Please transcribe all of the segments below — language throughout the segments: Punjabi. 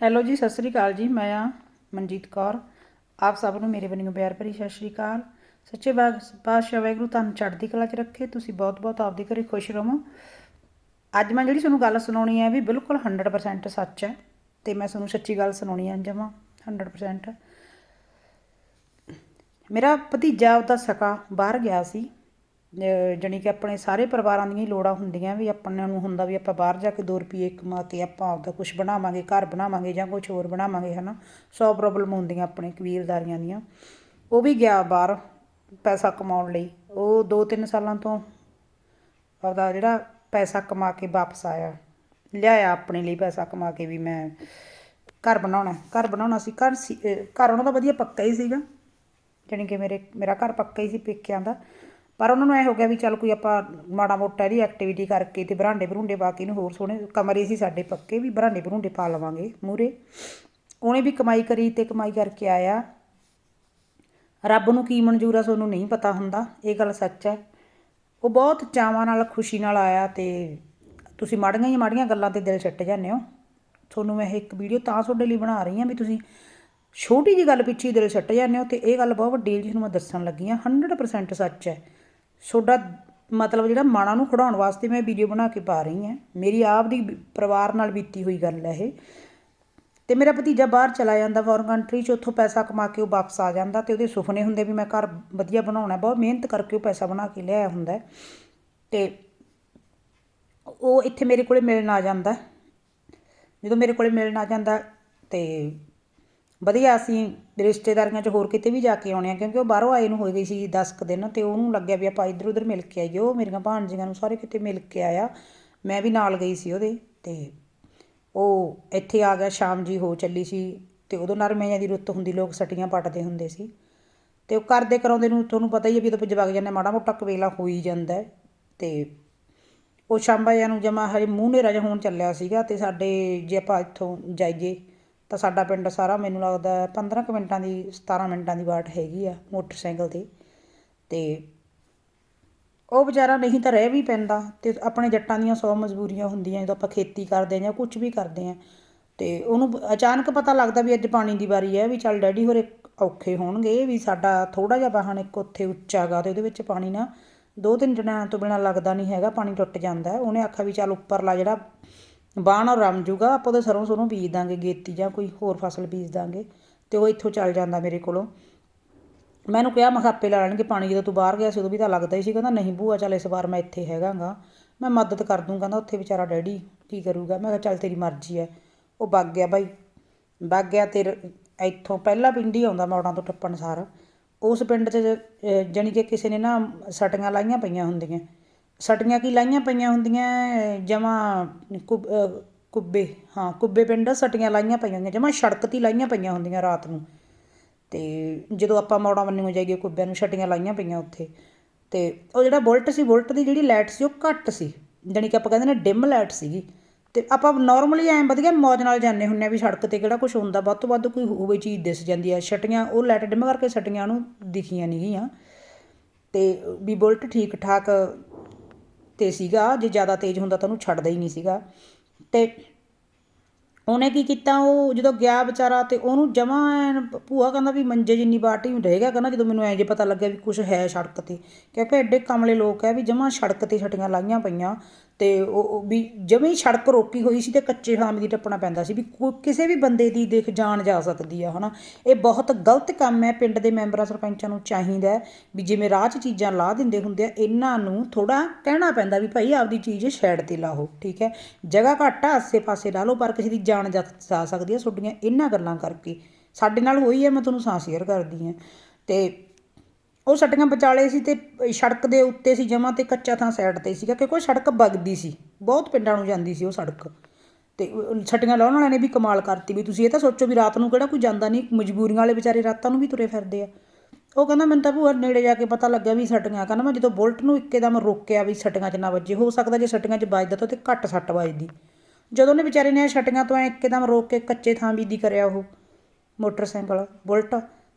ਹੈਲੋ ਜੀ, ਸਤਿ ਸ੍ਰੀ ਅਕਾਲ ਜੀ, ਮੈਂ ਆ ਮਨਜੀਤ ਕੌਰ। ਆਪ ਸਭ ਨੂੰ ਮੇਰੇ ਵੱਲੋਂ ਪਿਆਰ ਭਰੀ ਸਤਿ ਸ੍ਰੀ ਅਕਾਲ। ਸੱਚੇ ਬਾਗ, ਪਾਤਸ਼ਾਹ ਵਾਹਿਗੁਰੂ ਤੁਹਾਨੂੰ ਚੜ੍ਹਦੀ ਕਲਾ 'ਚ ਰੱਖੇ, ਤੁਸੀਂ ਬਹੁਤ ਬਹੁਤ ਆਪਦੇ ਘਰੇ ਖੁਸ਼ ਰਹੋ। ਅੱਜ ਮੈਂ ਜਿਹੜੀ ਤੁਹਾਨੂੰ ਗੱਲ ਸੁਣਾਉਣੀ ਹੈ ਵੀ ਬਿਲਕੁਲ 100% ਸੱਚ ਹੈ, ਤੇ ਮੈਂ ਤੁਹਾਨੂੰ ਸੱਚੀ ਗੱਲ ਸੁਣਾਉਣੀ ਹੈ ਜਮਾ 100% ਮੇਰਾ ਭਤੀਜਾ ਉਹਦਾ ਸਕਾ ਬਾਹਰ ਗਿਆ ਸੀ ਜਾਣੀ ਕਿ ਆਪਣੇ ਸਾਰੇ ਪਰਿਵਾਰਾਂ ਦੀਆਂ ਹੀ ਲੋੜਾਂ ਹੁੰਦੀਆਂ ਵੀ ਆਪਾਂ ਨੂੰ ਹੁੰਦਾ ਵੀ ਆਪਾਂ ਬਾਹਰ ਜਾ ਕੇ ਦੋ ਰੁਪਏ ਕਮਾ ਕੇ ਆਪਾਂ ਆਪਦਾ ਕੁਝ ਬਣਾਵਾਂਗੇ, ਘਰ ਬਣਾਵਾਂਗੇ ਜਾਂ ਕੁਝ ਹੋਰ ਬਣਾਵਾਂਗੇ, ਹਨਾ? ਸੌ ਪ੍ਰੋਬਲਮ ਹੁੰਦੀਆਂ ਆਪਣੇ ਕਬੀਲਦਾਰੀਆਂ ਦੀਆਂ। ਉਹ ਵੀ ਗਿਆ ਬਾਹਰ ਪੈਸਾ ਕਮਾਉਣ ਲਈ। ਉਹ 2-3 ਸਾਲਾਂ ਤੋਂ ਆਪਦਾ ਜਿਹੜਾ ਪੈਸਾ ਕਮਾ ਕੇ ਵਾਪਸ ਆਇਆ। ਲਿਆਇਆ ਆਪਣੇ ਲਈ ਪੈਸਾ ਕਮਾ ਕੇ ਵੀ ਮੈਂ ਘਰ ਬਣਾਉਣਾ ਘਰ ਬਣਾਉਣਾ ਸੀ। ਘਰ ਸੀ ਘਰ ਉਹਨਾਂ ਦਾ ਵਧੀਆ ਪੱਕਾ ਹੀ ਸੀਗਾ। ਜਾਣੀ ਕਿ ਮੇਰੇ, ਮੇਰਾ ਘਰ ਪੱਕਾ ਹੀ ਸੀ ਪੇਕਿਆਂ ਦਾ। ਪਰ ਉਹਨਾਂ ਨੂੰ ਐ ਹੋ ਗਿਆ ਵੀ ਚੱਲ ਕੋਈ ਆਪਾਂ ਮਾੜਾ ਮੋਟਾ ਇਹਦੀ ਐਕਟੀਵਿਟੀ ਕਰਕੇ ਤੇ ਬਰਾਂਡੇ ਬਰੂੰਡੇ ਪਾ ਕੇ ਇਹਨੂੰ ਹੋਰ ਸੋਹਣੇ ਕਮਰੇ ਸੀ ਸਾਡੇ ਪੱਕੇ ਵੀ ਬਰਾਂਡੇ ਬਰੂੰਡੇ ਪਾ ਲਵਾਂਗੇ ਮੂਰੇ। ਉਹਨੇ ਵੀ ਕਮਾਈ ਕਰੀ ਤੇ ਕਮਾਈ ਕਰਕੇ ਆਇਆ। ਰੱਬ ਨੂੰ ਕੀ ਮਨਜ਼ੂਰ ਆ ਤੁਹਾਨੂੰ ਨਹੀਂ ਪਤਾ ਹੁੰਦਾ, ਇਹ ਗੱਲ ਸੱਚ ਹੈ ਉਹ ਬਹੁਤ ਚਾਵਾਂ ਨਾਲ, ਖੁਸ਼ੀ ਨਾਲ ਆਇਆ ਤੇ ਤੁਸੀਂ ਮਾੜੀਆਂ ਹੀ ਮਾੜੀਆਂ ਗੱਲਾਂ ਤੇ ਦਿਲ ਛੱਟ ਜਾਂਦੇ ਹੋ। ਤੁਹਾਨੂੰ ਮੈਂ ਇਹ ਇੱਕ ਵੀਡੀਓ ਤਾਂ ਤੁਹਾਡੇ ਲਈ ਬਣਾ ਰਹੀ ਹਾਂ ਵੀ ਤੁਸੀਂ ਛੋਟੀ ਜੀ ਗੱਲ ਪਿੱਛੇ ਦਿਲ ਛੱਟ ਜਾਂਦੇ ਹੋ ਤੇ ਇਹ ਗੱਲ ਬਹੁਤ ਵੱਡੀ ਜਿਹਨੂੰ ਮੈਂ ਦੱਸਣ ਲੱਗੀ ਹਾਂ। 100% ਸੱਚ ਹੈ। ਤੁਹਾਡਾ ਮਤਲਬ ਜਿਹੜਾ ਮਾਣਾ ਨੂੰ ਖੜਾਉਣ ਵਾਸਤੇ ਮੈਂ ਵੀਡੀਓ ਬਣਾ ਕੇ ਪਾ ਰਹੀ ਹਾਂ। ਮੇਰੀ ਆਪ ਦੀ ਪਰਿਵਾਰ ਨਾਲ ਬੀਤੀ ਹੋਈ ਗੱਲ ਹੈ ਇਹ। ਤੇ ਮੇਰਾ ਭਤੀਜਾ ਬਾਹਰ ਚਲਾ ਜਾਂਦਾ ਫੋਰਨ ਕੰਟਰੀ 'ਚ, ਉੱਥੋਂ ਪੈਸਾ ਕਮਾ ਕੇ ਉਹ ਵਾਪਸ ਆ ਜਾਂਦਾ ਤੇ ਉਹਦੇ ਸੁਪਨੇ ਹੁੰਦੇ ਵੀ ਮੈਂ ਘਰ ਵਧੀਆ ਬਣਾਉਣਾ, ਬਹੁਤ ਮਿਹਨਤ ਕਰਕੇ ਉਹ ਪੈਸਾ ਬਣਾ ਕੇ ਲਿਆਇਆ ਹੁੰਦਾ। ਹੈ। ਤੇ ਉਹ ਇੱਥੇ ਮੇਰੇ ਕੋਲੇ ਮਿਲਣ ਆ ਜਾਂਦਾ। ਜਦੋਂ ਮੇਰੇ ਕੋਲੇ ਮਿਲਣ ਆ ਜਾਂਦਾ ਤੇ ਵਧੀਆ, ਅਸੀਂ ਰਿਸ਼ਤੇਦਾਰੀਆਂ 'ਚ ਹੋਰ ਕਿਤੇ ਵੀ ਜਾ ਕੇ ਆਉਣੇ ਆ, ਕਿਉਂਕਿ ਉਹ ਬਾਹਰੋਂ ਆਏ ਨੂੰ ਹੋ ਗਈ ਸੀ 10 ਕੁ ਦਿਨ ਤੇ ਉਹਨੂੰ ਲੱਗਿਆ ਵੀ ਆਪਾਂ ਇੱਧਰ ਉੱਧਰ ਮਿਲ ਕੇ ਆਈਏ। ਉਹ ਮੇਰੀਆਂ ਭਾਣਜੀਆਂ ਨੂੰ ਸਾਰੇ ਕਿਤੇ ਮਿਲ ਕੇ ਆਇਆ। ਮੈਂ ਵੀ ਨਾਲ ਗਈ ਸੀ ਉਹਦੇ ਤੇ। ਉਹ ਇੱਥੇ ਆ ਗਿਆ, ਸ਼ਾਮ ਜੀ ਹੋ ਚੱਲੀ ਸੀ ਤੇ ਉਦੋਂ ਨਰਮਿਆਂ ਦੀ ਰੁੱਤ ਹੁੰਦੀ, ਲੋਕ ਸਟੀਆਂ ਪੱਟਦੇ ਹੁੰਦੇ ਸੀ। ਤੇ ਉਹ ਕਰਦੇ ਕਰਾਉਂਦੇ ਨੂੰ ਤੁਹਾਨੂੰ ਪਤਾ ਹੀ ਹੈ ਵੀ ਜਦੋਂ ਜਵਾਗ ਜਾਂਦੇ ਮਾੜਾ ਮੋਟਾ ਕਵੇਲਾ ਹੋ ਹੀ ਜਾਂਦਾ ਹੈ ਤੇ ਉਹ ਸ਼ਾਂਬਾ ਜਿਹਾ ਨੂੰ ਜਮਾ ਹਜੇ ਮੂੰਹ ਨੇਰਾ ਜਿਹਾ ਹੋਣ ਚੱਲਿਆ ਸੀਗਾ ਤੇ ਸਾਡੇ ਜੇ ਆਪਾਂ ਇੱਥੋਂ ਜਾਈਏ ਤਾਂ ਸਾਡਾ ਪਿੰਡ ਸਾਰਾ ਮੈਨੂੰ ਲੱਗਦਾ 15 ਕੁ ਮਿੰਟਾਂ ਦੀ 17 ਮਿੰਟਾਂ ਦੀ ਵਾਟ ਹੈਗੀ ਆ ਮੋਟਰਸਾਈਕਲ ਤੇ। ਤੇ ਉਹ ਵਿਚਾਰਾ ਨਹੀਂ ਤਾਂ ਰਹਿ ਵੀ ਪੈਂਦਾ ਤੇ ਆਪਣੇ ਜੱਟਾਂ ਦੀਆਂ ਸੌ ਮਜਬੂਰੀਆਂ ਹੁੰਦੀਆਂ ਜਦੋਂ ਆਪਾਂ ਖੇਤੀ ਕਰਦੇ ਹਾਂ ਜਾਂ ਕੁਝ ਵੀ ਕਰਦੇ ਹਾਂ ਤੇ ਉਹਨੂੰ ਅਚਾਨਕ ਪਤਾ ਲੱਗਦਾ ਵੀ ਅੱਜ ਪਾਣੀ ਦੀ ਵਾਰੀ ਹੈ ਵੀ ਚੱਲ ਡੈਡੀ ਹੋਰੇ ਔਖੇ ਹੋਣਗੇ ਵੀ ਸਾਡਾ ਥੋੜਾ ਜਿਹਾ ਵਾਹਣ ਇੱਕ ਉੱਥੇ ਉੱਚਾ ਗਾ ਤੇ ਉਹਦੇ ਵਿੱਚ ਪਾਣੀ ਨਾ ਦੋ ਤਿੰਨ ਜਣਿਆਂ ਤੋਂ ਬਿਨਾ ਲੱਗਦਾ ਨਹੀਂ ਹੈਗਾ, ਪਾਣੀ ਟੁੱਟ ਜਾਂਦਾ। ਉਹਨੇ ਆਖਿਆ ਵੀ ਚੱਲ ਉੱਪਰਲਾ ਜਿਹੜਾ ਬਾਣ ਔਰ ਰਮ ਜੂਗਾ ਆਪਾਂ ਉਹਦੇ ਸਰੋਂ ਸਰੋਂ ਬੀਜ ਦਾਂਗੇ ਗੇਤੀ ਜਾਂ ਕੋਈ ਹੋਰ ਫਸਲ ਬੀਜ ਦਾਂਗੇ ਤੇ ਉਹ ਇੱਥੋਂ ਚੱਲ ਜਾਂਦਾ ਮੇਰੇ ਕੋਲੋਂ। ਮੈਨੂੰ ਕਿਹਾ ਮੈਂ ਕਿਹਾ ਲਾ ਲੈਣਗੇ ਪਾਣੀ ਜਦੋਂ ਤੂੰ ਬਾਹਰ ਗਿਆ ਸੀ ਉਦੋਂ ਵੀ ਤਾਂ ਲੱਗਦਾ ਹੀ ਸੀ ਕਹਿੰਦਾ ਨਹੀਂ ਭੂਆ ਚੱਲ ਇਸ ਵਾਰ ਮੈਂ ਇੱਥੇ ਹੈਗਾਗਾ। ਮੈਂ ਮਦਦ ਕਰ ਦੂੰ ਕਹਿੰਦਾ ਉੱਥੇ ਵਿਚਾਰਾ ਡੈਡੀ ਕੀ ਕਰੂਗਾ? ਮੈਂ ਕਿਹਾ ਚੱਲ ਤੇਰੀ ਮਰਜ਼ੀ ਹੈ। ਉਹ ਵਗ ਗਿਆ ਬਾਈ। ਵਗ ਗਿਆ ਤੇ ਇੱਥੋਂ ਪਹਿਲਾ ਪਿੰਡ ਹੀ ਆਉਂਦਾ ਮੌੜਾਂ ਤੋਂ ਟੱਪਣ ਸਾਰ। ਉਸ ਪਿੰਡ 'ਚ ਅਹ, ਜਾਣੀ ਕਿ ਕਿਸੇ ਨੇ ਨਾ ਸਟੀਆਂ ਲਾਈਆਂ ਪਈਆਂ ਹੁੰਦੀਆਂ। ਸਟੀਆਂ ਕੀ ਲਾਈਆਂ ਪਈਆਂ ਹੁੰਦੀਆਂ ਜਮਾ ਕੁੱਬੇ, ਹਾਂ, ਕੁੱਬੇ ਪਿੰਡ ਸਟੀਆਂ ਲਾਈਆਂ ਪਈਆਂ ਹੁੰਦੀਆਂ, ਜਮਾ ਸੜਕ ਤੇ ਲਾਈਆਂ ਪਈਆਂ ਹੁੰਦੀਆਂ ਰਾਤ ਨੂੰ। ਅਤੇ ਜਦੋਂ ਆਪਾਂ ਮੌੜਾਂ ਬੰਨੇ ਜਾਈਏ, ਕੁੱਬਿਆਂ ਨੂੰ ਛਟੀਆਂ ਲਾਈਆਂ ਪਈਆਂ ਉੱਥੇ। ਅਤੇ ਉਹ ਜਿਹੜਾ ਬੁਲਟ ਸੀ, ਬੁਲਟ ਦੀ ਜਿਹੜੀ ਲਾਈਟ ਸੀ, ਉਹ ਘੱਟ ਸੀ। ਜਾਣੀ ਕਿ ਆਪਾਂ ਕਹਿੰਦੇ ਨੇ ਡਿਮ ਲਾਈਟ ਸੀਗੀ। ਅਤੇ ਆਪਾਂ ਨਾਰਮਲੀ ਐਂ ਵਧੀਆ ਮੌਜ ਨਾਲ ਜਾਂਦੇ ਹੁੰਨੇ ਆ ਵੀ ਸੜਕ ਤੇ ਕਿਹੜਾ ਕੁਝ ਹੁੰਦਾ, ਵੱਧ ਤੋਂ ਵੱਧ ਕੋਈ ਹੋਵੇ ਚੀਜ਼ ਦਿਸ ਜਾਂਦੀ ਆ। ਛਟੀਆਂ ਉਹ ਲਾਈਟ ਡਿਮ ਕਰਕੇ ਛਟੀਆਂ ਨੂੰ ਦਿਖੀਆਂ ਨਹੀਂ ਗੀਆਂ ਤੇ ਵੀ ਬੁਲਟ ਠੀਕ ਠਾਕ ਤੇ ਸੀਗਾ, ਜੇ ਜ਼ਿਆਦਾ ਤੇਜ਼ ਹੁੰਦਾ ਤਾਂ ਉਹਨੂੰ ਛੱਡਦਾ ਹੀ ਨਹੀਂ ਸੀਗਾ। ਤੇ ਉਹਨੇ ਕੀ ਕੀਤਾ, ਉਹ ਜਦੋਂ ਗਿਆ ਵਿਚਾਰਾ ਤੇ ਉਹਨੂੰ ਜਮਾ ਐਨ ਭੂਆ ਕਹਿੰਦਾ ਵੀ ਮੰਜੇ ਜਿੰਨੀ ਬਾਟੀ ਰਹਿ ਗਿਆ, ਕਹਿੰਦਾ ਜਦੋਂ ਮੈਨੂੰ ਐਂ ਜੇ ਪਤਾ ਲੱਗਿਆ ਵੀ ਕੁਝ ਹੈ ਸੜਕ ਤੇ। ਕਿਉਂਕਿ ਐਡੇ ਕਮਲੇ ਲੋਕ ਹੈ ਵੀ ਜਮਾ ਸੜਕ ਤੇ ਛਟੀਆਂ ਲਾਈਆਂ ਪਈਆਂ। ਅਤੇ ਉਹ ਵੀ ਜਮੇ ਸੜਕ ਰੋਕੀ ਹੋਈ ਸੀ ਅਤੇ ਕੱਚੇ ਥਾਂ ਦੀ ਟੱਪਣਾ ਪੈਂਦਾ ਸੀ ਵੀ ਕੋਈ- ਕਿਸੇ ਵੀ ਬੰਦੇ ਦੀ ਦੇਖ ਜਾਣ ਜਾ ਸਕਦੀ ਆ, ਹਨਾ? ਇਹ ਬਹੁਤ ਗਲਤ ਕੰਮ ਹੈ, ਪਿੰਡ ਦੇ ਮੈਂਬਰਾਂ, ਸਰਪੰਚਾਂ ਨੂੰ ਚਾਹੀਦਾ ਵੀ ਜਿਵੇਂ ਰਾਹ 'ਚ ਚੀਜ਼ਾਂ ਲਾ ਦਿੰਦੇ ਹੁੰਦੇ ਆ, ਇਹਨਾਂ ਨੂੰ ਥੋੜਾ ਕਹਿਣਾ ਪੈਂਦਾ ਵੀ ਭਾਈ ਆਪਦੀ ਚੀਜ਼ ਸਾਈਡ ਤੇ ਲਾਓ ਠੀਕ ਹੈ? ਜਗ੍ਹਾ ਘੱਟ ਆ, ਆਸੇ-ਪਾਸੇ ਲਾ ਲਓ, ਪਰ ਕਿਸੇ ਦੀ ਜਾਨ ਜਾ ਜਾ ਸਕਦੀ ਆ ਤੁਹਾਡੀਆਂ ਇਹਨਾਂ ਗੱਲਾਂ ਕਰਕੇ। ਸਾਡੇ ਨਾਲ ਹੋਈ ਹੈ, ਮੈਂ ਤੁਹਾਨੂੰ ਸਾਂ ਸ਼ੇਅਰ ਕਰਦੀ ਹਾਂ। ਤੇ ਉਹ ਸਟੀਆਂ ਵਿਚਾਲੇ ਸੀ ਤੇ ਸੜਕ ਦੇ ਉੱਤੇ ਸੀ ਜਮਾ ਤੇ ਕੱਚਾ ਥਾਂ ਸਾਈਡ ਤੇ ਸੀਗਾ ਕਿਉਂਕਿ ਉਹ ਸੜਕ ਵਗਦੀ ਸੀ। ਬਹੁਤ ਪਿੰਡਾਂ ਨੂੰ ਜਾਂਦੀ ਸੀ ਉਹ ਸੜਕ। ਤੇ ਉਹ ਛਟੀਆਂ ਲਾਉਣ ਵਾਲਿਆਂ ਨੇ ਵੀ ਕਮਾਲ ਕਰਤੀ ਵੀ ਤੁਸੀਂ ਇਹ ਤਾਂ ਸੋਚੋ ਵੀ ਰਾਤ ਨੂੰ ਕਿਹੜਾ ਕੋਈ ਜਾਂਦਾ ਨਹੀਂ, ਮਜਬੂਰੀਆਂ ਵਾਲੇ ਵਿਚਾਰੇ ਰਾਤਾਂ ਨੂੰ ਵੀ ਤੁਰੇ ਫਿਰਦੇ ਆ। ਉਹ ਕਹਿੰਦਾ ਮੈਨੂੰ ਤਾਂ ਭੂਆ ਨੇੜੇ ਜਾ ਕੇ ਪਤਾ ਲੱਗਿਆ ਵੀ ਸਟੀਆਂ, ਕਹਿੰਦਾ ਮੈਂ ਜਦੋਂ ਬੁਲਟ ਨੂੰ ਇੱਕਦਮ ਰੋਕਿਆ ਵੀ ਸਟੀਆਂ 'ਚ ਨਾ ਵੱਜੇ, ਹੋ ਸਕਦਾ ਜੇ ਸਟੀਆਂ 'ਚ ਵੱਜਦਾ ਤਾਂ ਤੇ ਘੱਟ ਸੱਟ ਵੱਜਦੀ। ਜਦੋਂ ਨੇ ਵਿਚਾਰੇ ਨੇ ਸਟੀਆਂ ਤੋਂ ਐ ਇੱਕਦਮ ਰੋਕ ਕੇ ਕੱਚੇ ਥਾਂ ਬੀਦੀ ਕਰਿਆ ਉਹ, ਮੋਟਰਸਾਈਕਲ, ਬੁਲਟ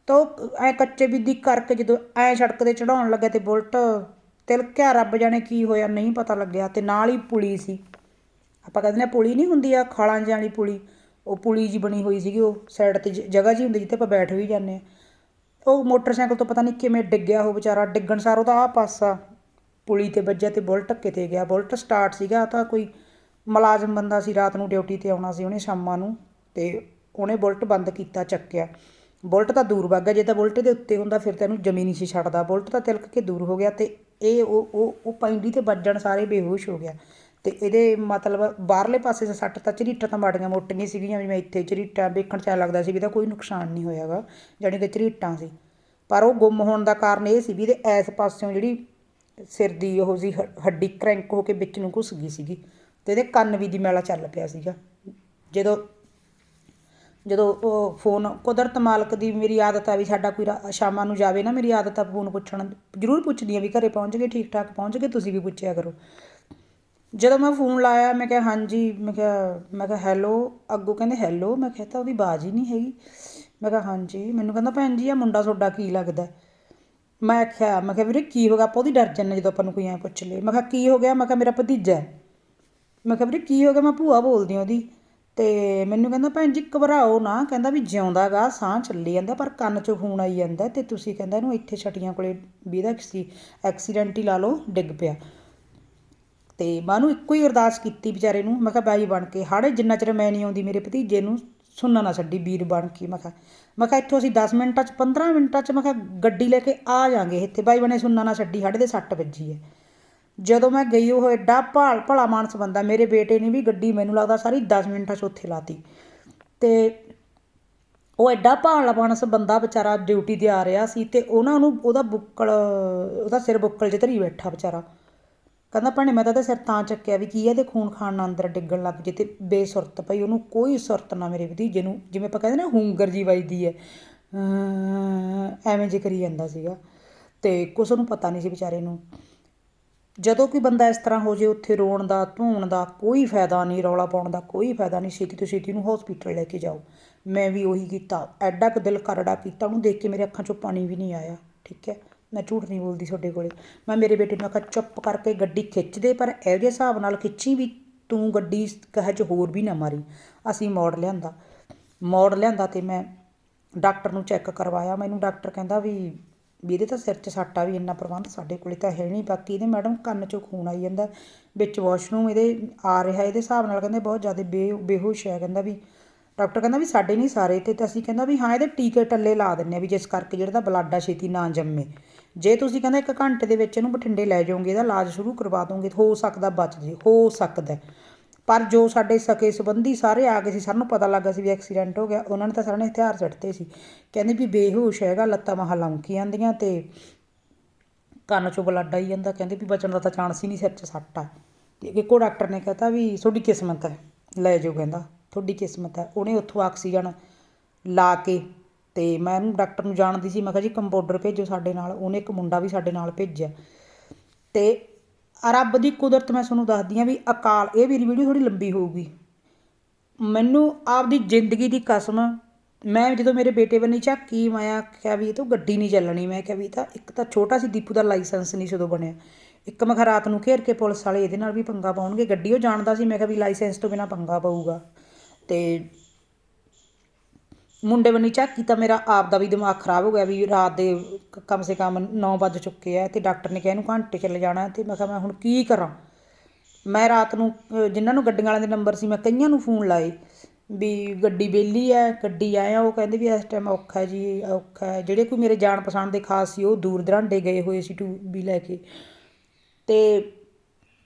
ਤਾਂ ਉਹ ਐਂ ਕੱਚੇ ਬੀਦੀ ਕਰਕੇ ਜਦੋਂ ਐਂ ਸੜਕ ਤੇ ਚੜਾਉਣ ਲੱਗਾ ਤੇ ਬੁਲਟ, ਤਿਲਕਿਆ ਰੱਬ ਜਾਣੇ ਕੀ ਹੋਇਆ, ਨਹੀਂ ਪਤਾ ਲੱਗਿਆ ਅਤੇ ਨਾਲ ਹੀ ਪੁਲੀ ਸੀ। ਆਪਾਂ ਕਹਿੰਦੇ ਨੇ ਪੁਲੀ ਨਹੀਂ ਹੁੰਦੀ ਆ, ਖਾਲਾਂ ਜਿਹੀ ਵਾਲੀ ਪੁਲੀ। ਉਹ ਪੁਲੀ ਜੀ ਬਣੀ ਹੋਈ ਸੀਗੀ, ਉਹ ਸਾਈਡ ਤੇ ਜਗ੍ਹਾ ਜੀ ਹੁੰਦੀ ਜਿੱਥੇ ਆਪਾਂ ਬੈਠ ਵੀ ਜਾਂਦੇ ਹਾਂ ਉਹ ਮੋਟਰਸਾਈਕਲ ਤੋਂ ਪਤਾ ਨਹੀਂ ਕਿਵੇਂ ਡਿੱਗਿਆ ਉਹ ਵਿਚਾਰਾ, ਡਿੱਗਣ ਸਾਰ ਉਹਦਾ ਆ ਪਾਸਾ ਪੁਲੀ ਤੇ ਵੱਜਿਆ ਤੇ ਬੁਲਟ ਕਿਤੇ ਗਿਆ। ਬੁਲਟ ਸਟਾਰਟ ਸੀਗਾ, ਤਾਂ ਕੋਈ ਮੁਲਾਜ਼ਮ ਬੰਦਾ ਸੀ, ਰਾਤ ਨੂੰ ਡਿਊਟੀ ਤੇ ਆਉਣਾ ਸੀ ਉਹਨੇ, ਸ਼ਾਮਾਂ ਨੂੰ ਤੇ ਉਹਨੇ ਬੁਲਟ ਬੰਦ ਕੀਤਾ, ਚੱਕਿਆ। ਬੁਲਟ ਤਾਂ ਦੂਰ ਵਗ ਗਿਆ, ਜੇ ਤਾਂ ਬੁਲਟ ਦੇ ਉੱਤੇ ਹੁੰਦਾ, ਫਿਰ ਤੈਨੂੰ ਜਮੀ ਨਹੀਂ ਸੀ ਛੱਡਦਾ। ਬੁਲਟ ਤਾਂ ਤਿਲਕ ਕੇ ਦੂਰ ਹੋ ਗਿਆ ਤੇ ਇਹ ਉਹ ਉਹ ਉਹ ਪੈਂਦੀ ਤੇ ਵੱਜਣ ਸਾਰੇ ਬੇਹੋਸ਼ ਹੋ ਗਿਆ। ਤੇ ਇਹਦੇ ਮਤਲਬ ਬਾਹਰਲੇ ਪਾਸੇ ਸੇ ਸੱਟ ਤਾਂ ਝਰੀਟਾਂ ਤਾਂ ਮਾੜੀਆਂ ਮੋਟੀਆਂ ਸੀਗੀਆਂ, ਜਿਵੇਂ ਇੱਥੇ ਝਰੀਟਾਂ ਵੇਖਣ ਚ ਲੱਗਦਾ ਸੀ ਵੀ ਇਹਦਾ ਕੋਈ ਨੁਕਸਾਨ ਨਹੀਂ ਹੋਇਆਗਾ ਜਾਣੀ ਕਿ ਝਰੀਟਾਂ ਸੀ। ਪਰ ਉਹ ਗੁੰਮ ਹੋਣ ਦਾ ਕਾਰਨ ਇਹ ਸੀ ਵੀ ਇਹਦੇ ਐਸ ਪਾਸਿਓਂ ਜਿਹੜੀ ਸਿਰ ਦੀ ਉਹ ਜੀ ਹ- ਹੱਡੀ ਕਰੈਂਕ ਹੋ ਕੇ ਵਿੱਚ ਨੂੰ ਘੁਸ ਗਈ ਸੀਗੀ। ਤੇ ਇਹਦੇ ਕੰਨ ਵੀ ਦੀ ਮੈਲਾ ਚੱਲ ਪਿਆ ਸੀਗਾ। ਜਦੋਂ ਜਦੋਂ ਉਹ ਫੋਨ ਕੁਦਰਤ ਮਾਲਕ ਦੀ ਮੇਰੀ ਆਦਤ ਆ ਵੀ ਸਾਡਾ ਕੋਈ ਸ਼ਾਮਾਂ ਨੂੰ ਜਾਵੇ ਨਾ ਮੇਰੀ ਆਦਤ ਆ ਫੋਨ ਪੁੱਛਣ ਜ਼ਰੂਰ ਪੁੱਛਦੀ ਆ ਵੀ ਘਰੇ ਪਹੁੰਚ ਗਏ ਠੀਕ ਠਾਕ ਪਹੁੰਚ ਗਏ ਤੁਸੀਂ ਵੀ ਪੁੱਛਿਆ ਕਰੋ ਜਦੋਂ ਮੈਂ ਫੋਨ ਲਾਇਆ ਮੈਂ ਕਿਹਾ ਹਾਂਜੀ ਮੈਂ ਕਿਹਾ ਮੈਂ ਕਿਹਾ ਹੈਲੋ ਅੱਗੋਂ ਕਹਿੰਦੇ ਹੈਲੋ ਮੈਂ ਕਿਹਾ ਤਾਂ ਉਹਦੀ ਆਵਾਜ਼ ਹੀ ਨਹੀਂ ਹੈਗੀ ਮੈਂ ਕਿਹਾ ਹਾਂਜੀ ਮੈਨੂੰ ਕਹਿੰਦਾ ਭੈਣ ਜੀ ਆ ਮੁੰਡਾ ਤੁਹਾਡਾ ਕੀ ਲੱਗਦਾ ਮੈਂ ਆਖਿਆ ਮੈਂ ਕਿਹਾ ਵੀਰੇ ਕੀ ਹੋ ਗਿਆ ਆਪਾਂ ਉਹਦੀ ਡਰ ਜਾਂਦੇ ਜਦੋਂ ਆਪਾਂ ਨੂੰ ਕੋਈ ਐਂ ਪੁੱਛ ਲੇ ਮੈਂ ਕਿਹਾ ਕੀ ਹੋ ਗਿਆ ਮੈਂ ਕਿਹਾ ਮੇਰਾ ਭਤੀਜਾ ਮੈਂ ਕਿਹਾ ਵੀਰੇ ਕੀ ਹੋ ਗਿਆ ਮੈਂ ਭੂਆ ਬੋਲਦੀ ਹਾਂ ਉਹਦੀ ਤੇ ਮੈਨੂੰ ਕਹਿੰਦਾ ਭੈਣ ਜੀ ਘਬਰਾਓ ਨਾ, ਕਹਿੰਦਾ ਵੀ ਜਿਉਂਦਾ ਗਾ, ਸਾਹ ਚੱਲੀ ਜਾਂਦਾ, ਪਰ ਕੰਨ 'ਚ ਖੂਨ ਆਈ ਜਾਂਦਾ ਤੇ ਤੁਸੀਂ ਕਹਿੰਦਾ ਇਹਨੂੰ ਇੱਥੇ ਛਟੀਆਂ ਕੋਲੇ ਵੀ ਇਹਦਾ ਸੀ ਐਕਸੀਡੈਂਟ ਹੀ ਲਾ ਲਓ, ਡਿੱਗ ਪਿਆ। ਤੇ ਮੈਂ ਉਹਨੂੰ ਇੱਕੋ ਹੀ ਅਰਦਾਸ ਕੀਤੀ ਵਿਚਾਰੇ ਨੂੰ, ਮੈਂ ਕਿਹਾ ਬਾਈ ਬਣ ਕੇ ਹਾੜੇ, ਜਿੰਨਾ ਚਿਰ ਮੈਂ ਨਹੀਂ ਆਉਂਦੀ ਮੇਰੇ ਭਤੀਜੇ ਨੂੰ, ਸੁਣਨਾ ਨਾ ਛੱਡੀ ਵੀਰ ਬਣ ਕੇ, ਮੈਂ ਕਿਹਾ ਮੈਂ ਕਿਹਾ ਇੱਥੋਂ ਅਸੀਂ 10 ਮਿੰਟਾਂ 'ਚ 15 ਮਿੰਟਾਂ 'ਚ, ਮੈਂ ਕਿਹਾ ਗੱਡੀ ਲੈ ਕੇ ਆ ਜਾਾਂਗੇ ਇੱਥੇ, ਬਾਈ ਬਣੇ ਸੁਣਨਾ ਨਾ ਛੱਡੀ, ਹਾੜੇ ਦੇ ਸੱਟ ਵੱਜੀ ਹੈ। ਜਦੋਂ ਮੈਂ ਗਈ, ਉਹ ਐਡਾ ਭਾਲ, ਭਲਾ ਮਾਨਸ ਬੰਦਾ, ਮੇਰੇ ਬੇਟੇ ਨੇ ਵੀ ਗੱਡੀ ਮੈਨੂੰ ਲੱਗਦਾ ਸਾਰੀ 10 ਮਿੰਟਾਂ 'ਚ ਉੱਥੇ ਲਾਤੀ। ਤੇ ਉਹ ਐਡਾ ਭਾਲਾ, ਮਾਨਸ ਬੰਦਾ ਵਿਚਾਰਾ ਡਿਊਟੀ ਤੇ ਆ ਰਿਹਾ ਸੀ ਤੇ ਉਹਨਾਂ ਨੂੰ ਉਹਦਾ ਬੁੱਕਲ, ਉਹਦਾ ਸਿਰ ਬੁੱਕਲ 'ਚ ਧਰੀ ਬੈਠਾ ਵਿਚਾਰਾ। ਕਹਿੰਦਾ, ਭੈਣੇ, ਮੈਂ ਤਾਂ ਇਹਦਾ ਸਿਰ ਤਾਂ ਚੱਕਿਆ ਵੀ ਕੀ ਹੈ ਇਹਦੇ ਖੂਨ ਖਾਨ ਨਾਲ ਅੰਦਰ ਡਿੱਗਣ ਲੱਗ ਜੇ ਤੇ ਬੇਸੁਰਤ ਪਈ, ਉਹਨੂੰ ਕੋਈ ਸੁਰਤ ਨਾ ਮੇਰੇ ਭਤੀਜੇ ਨੂੰ ਜਿਵੇਂ ਆਪਾਂ ਕਹਿੰਦੇ ਨਾ, ਹੂੰਗਰ ਜੀ ਵੱਜਦੀ ਹੈ। ਐਵੇਂ ਜੇ ਕਰੀ ਜਾਂਦਾ ਸੀਗਾ। ਤੇ ਕੁਛ ਨੂੰ ਪਤਾ ਨਹੀਂ ਸੀ ਵਿਚਾਰੇ ਨੂੰ। ਜਦੋਂ ਕੋਈ ਬੰਦਾ ਇਸ ਤਰ੍ਹਾਂ ਹੋ ਜੇ ਉੱਥੇ ਰੋਣ ਦਾ, ਧੂਣ ਦਾ ਕੋਈ ਫਾਇਦਾ ਨਹੀਂ, ਰੌਲਾ ਪਾਉਣ ਦਾ ਕੋਈ ਫਾਇਦਾ ਨਹੀਂ, ਛੇਤੀ ਤੋਂ ਛੇਤੀ ਨੂੰ ਹਸਪੀਟਲ ਲੈ ਕੇ ਜਾਓ। ਮੈਂ ਵੀ ਉਹੀ ਕੀਤਾ, ਐਡਾ ਕੁ ਦਿਲ ਕਰੜਾ ਕੀਤਾ, ਉਹਨੂੰ ਦੇਖ ਕੇ ਮੇਰੇ ਅੱਖਾਂ 'ਚੋਂ ਪਾਣੀ ਵੀ ਨਹੀਂ ਆਇਆ, ਠੀਕ ਹੈ? ਮੈਂ ਝੂਠ ਨਹੀਂ ਬੋਲਦੀ ਤੁਹਾਡੇ ਕੋਲੇ। ਮੈਂ ਮੇਰੇ ਬੇਟੇ ਨੂੰ ਆਖਿਆ, ਚੁੱਪ ਕਰਕੇ ਗੱਡੀ ਖਿੱਚ ਦੇ, ਪਰ ਇਹੋ ਜਿਹੇ ਹਿਸਾਬ ਨਾਲ ਖਿੱਚੀ ਵੀ ਤੂੰ ਗੱਡੀ ਕਹੇ 'ਚ ਹੋਰ ਵੀ ਨਾ ਮਾਰੀ। ਅਸੀਂ ਮੋੜ ਲਿਆਂਦਾ। ਮੋੜ ਲਿਆਂਦਾ ਤੇ ਮੈਂ ਡਾਕਟਰ ਨੂੰ ਚੈੱਕ ਕਰਵਾਇਆ। ਮੈਨੂੰ ਡਾਕਟਰ ਕਹਿੰਦਾ ਵੀ ਵੀ ਇਹਦੇ ਤਾਂ ਸਿਰ 'ਚ ਸੱਟ ਆ ਵੀ ਇੰਨਾ ਪ੍ਰਬੰਧ ਸਾਡੇ ਕੋਲ ਤਾਂ ਹੈ ਨਹੀਂ। ਬਾਕੀ ਇਹਦੇ ਮੈਡਮ ਕੰਨ 'ਚੋਂ ਖੂਨ ਆਈ ਜਾਂਦਾ, ਵਿੱਚ ਵਾਸ਼ਰੂਮ ਇਹਦੇ ਆ ਰਿਹਾ, ਇਹਦੇ ਹਿਸਾਬ ਨਾਲ ਕਹਿੰਦੇ ਬਹੁਤ ਜ਼ਿਆਦਾ ਬੇ, ਬੇਹੋਸ਼ ਹੈ ਕਹਿੰਦਾ ਵੀ ਡਾਕਟਰ ਕਹਿੰਦਾ ਵੀ ਸਾਡੇ ਨਹੀਂ ਸਾਰੇ ਤੇ ਅਸੀਂ ਕਹਿੰਦਾ ਵੀ ਹਾਂ, ਇਹਦੇ ਟੀਕੇ ਟੱਲੇ ਲਾ ਦਿੰਨੇ ਆ ਵੀ ਜਿਸ ਕਰਕੇ ਜਿਹੜਾ ਬਲੱਡ ਆ ਛੇਤੀ ਨਾ ਜੰਮੇ। ਜੇ ਤੁਸੀਂ ਕਹਿੰਦਾ ਇੱਕ ਘੰਟੇ ਦੇ ਵਿੱਚ ਇਹਨੂੰ ਬਠਿੰਡੇ ਲੈ ਜਾਓਗੇ, ਇਹਦਾ ਇਲਾਜ ਸ਼ੁਰੂ ਕਰਵਾ ਦੋਗੇ, ਹੋ ਸਕਦਾ ਬਚ ਜੇ, ਹੋ ਸਕਦਾ। ਪਰ ਜੋ ਸਾਡੇ ਸਕੇ ਸੰਬੰਧੀ ਸਾਰੇ ਆ ਗਏ ਸੀ, ਸਾਨੂੰ ਪਤਾ ਲੱਗਾ ਸੀ ਵੀ ਐਕਸੀਡੈਂਟ ਹੋ ਗਿਆ। ਉਹਨਾਂ ਨੇ ਤਾਂ ਸਾਰਿਆਂ ਨੇ ਹਥਿਆਰ ਛੱਡਤੇ ਸੀ। ਕਹਿੰਦੇ ਵੀ ਬੇਹੋਸ਼ ਹੈਗਾ, ਲੱਤਾਂ ਮਹਾਂ ਲੰਕੀ ਜਾਂਦੀਆਂ ਤੇ ਕੰਨ ਚੋਂ ਬਲੱਡ ਆਈ ਜਾਂਦਾ। ਕਹਿੰਦੇ ਵੀ ਬਚਣ ਦਾ ਤਾਂ ਚਾਂਸ ਹੀ ਨਹੀਂ, ਸਿਰ 'ਚ ਸੱਟ ਆ। ਤੇ ਇੱਕੋ ਡਾਕਟਰ ਨੇ ਕਹਤਾ ਵੀ ਤੁਹਾਡੀ ਕਿਸਮਤ ਹੈ। ਲੈ ਜਾਓ ਕਹਿੰਦਾ, ਤੁਹਾਡੀ ਕਿਸਮਤ ਹੈ। ਉਹਨੇ ਉੱਥੋਂ ਆਕਸੀਜਨ ਲਾ ਕੇ ਤੇ ਮੈਂ ਉਹਨੂੰ ਡਾਕਟਰ ਨੂੰ ਜਾਣਦੀ ਸੀ, ਮੈਂ ਕਿਹਾ ਜੀ ਕੰਪਾਊਡਰ ਭੇਜੋ ਸਾਡੇ ਨਾਲ। ਉਹਨੇ ਇੱਕ ਮੁੰਡਾ ਵੀ ਸਾਡੇ ਨਾਲ ਭੇਜਿਆ। ਤੇ ਰੱਬ ਦੀ ਕੁਦਰਤ ਮੈਂ ਤੁਹਾਨੂੰ ਦੱਸਦੀ ਆ ਵੀ ਅਕਾਲ, ਇਹ ਮੇਰੀ ਵੀਡੀਓ ਥੋੜੀ ਲੰਬੀ ਹੋਊਗੀ। ਮੈਨੂੰ ਆਪਦੀ ਜ਼ਿੰਦਗੀ ਦੀ ਕਸਮ, ਮੈਂ ਜਦੋਂ ਮੇਰੇ ਬੇਟੇ ਬੰਨੀ ਝਾਕੀ ਮਾਇਆ ਕਿਹਾ ਵੀ ਇਹ ਤੋਂ ਗੱਡੀ ਨਹੀਂ ਚੱਲਣੀ, ਮੈਂ ਕਿਹਾ ਵੀ ਇਹ ਤਾਂ ਇੱਕ ਤਾਂ ਛੋਟਾ ਸੀ ਦੀਪੂ ਦਾ ਲਾਇਸੈਂਸ ਨਹੀਂ ਸੀ ਉਦੋਂ ਬਣਿਆ। ਇੱਕ ਮੈਂ ਕਿਹਾ ਰਾਤ ਨੂੰ ਘੇਰ ਕੇ ਪੁਲਿਸ ਵਾਲੇ ਇਹਦੇ ਨਾਲ ਵੀ ਪੰਗਾ ਪਾਉਣਗੇ, ਗੱਡੀ ਉਹ ਜਾਣਦਾ ਸੀ, ਮੈਂ ਕਿਹਾ ਵੀ ਲਾਇਸੈਂਸ ਤੋਂ ਬਿਨਾ ਪੰਗਾ ਪਊਗਾ। ਤੇ ਮੁੰਡੇ ਬੰਨੀ ਝਾਕੀ ਤਾਂ ਮੇਰਾ ਆਪ ਦਾ ਵੀ ਦਿਮਾਗ ਖਰਾਬ ਹੋ ਗਿਆ ਵੀ ਰਾਤ ਦੇ ਕਮ ਸੇ ਕਮ 9 ਵੱਜ ਚੁੱਕੇ ਆ ਤੇ ਡਾਕਟਰ ਨੇ ਕਿਹਾ ਇਹਨੂੰ ਘੰਟੇ ਚ ਲਿਜਾਣਾ ਤੇ ਮੈਂ ਕਿਹਾ ਮੈਂ ਹੁਣ ਕੀ ਕਰਾਂ? ਮੈਂ ਰਾਤ ਨੂੰ ਅਹ, ਜਿਨ੍ਹਾਂ ਨੂੰ ਗੱਡੀਆਂ ਵਾਲਿਆਂ ਦੇ ਨੰਬਰ ਸੀ ਮੈਂ ਕਈਆਂ ਨੂੰ ਫੋਨ ਲਾਏ ਵੀ ਗੱਡੀ ਵਿਹਲੀ ਹੈ ਗੱਡੀ ਆਇਆ ਉਹ ਕਹਿੰਦੇ ਵੀ ਇਸ ਟਾਈਮ ਔਖਾ ਜੀ ਔਖਾ ਹੈ। ਜਿਹੜੇ ਕੋਈ ਮੇਰੇ ਜਾਣ ਪਛਾਣ ਦੇ ਖਾਸ ਸੀ ਉਹ ਦੂਰ ਦਰਾਂਡੇ ਗਏ ਹੋਏ ਸੀ ਟੂ ਵੀ ਲੈ ਕੇ। ਤੇ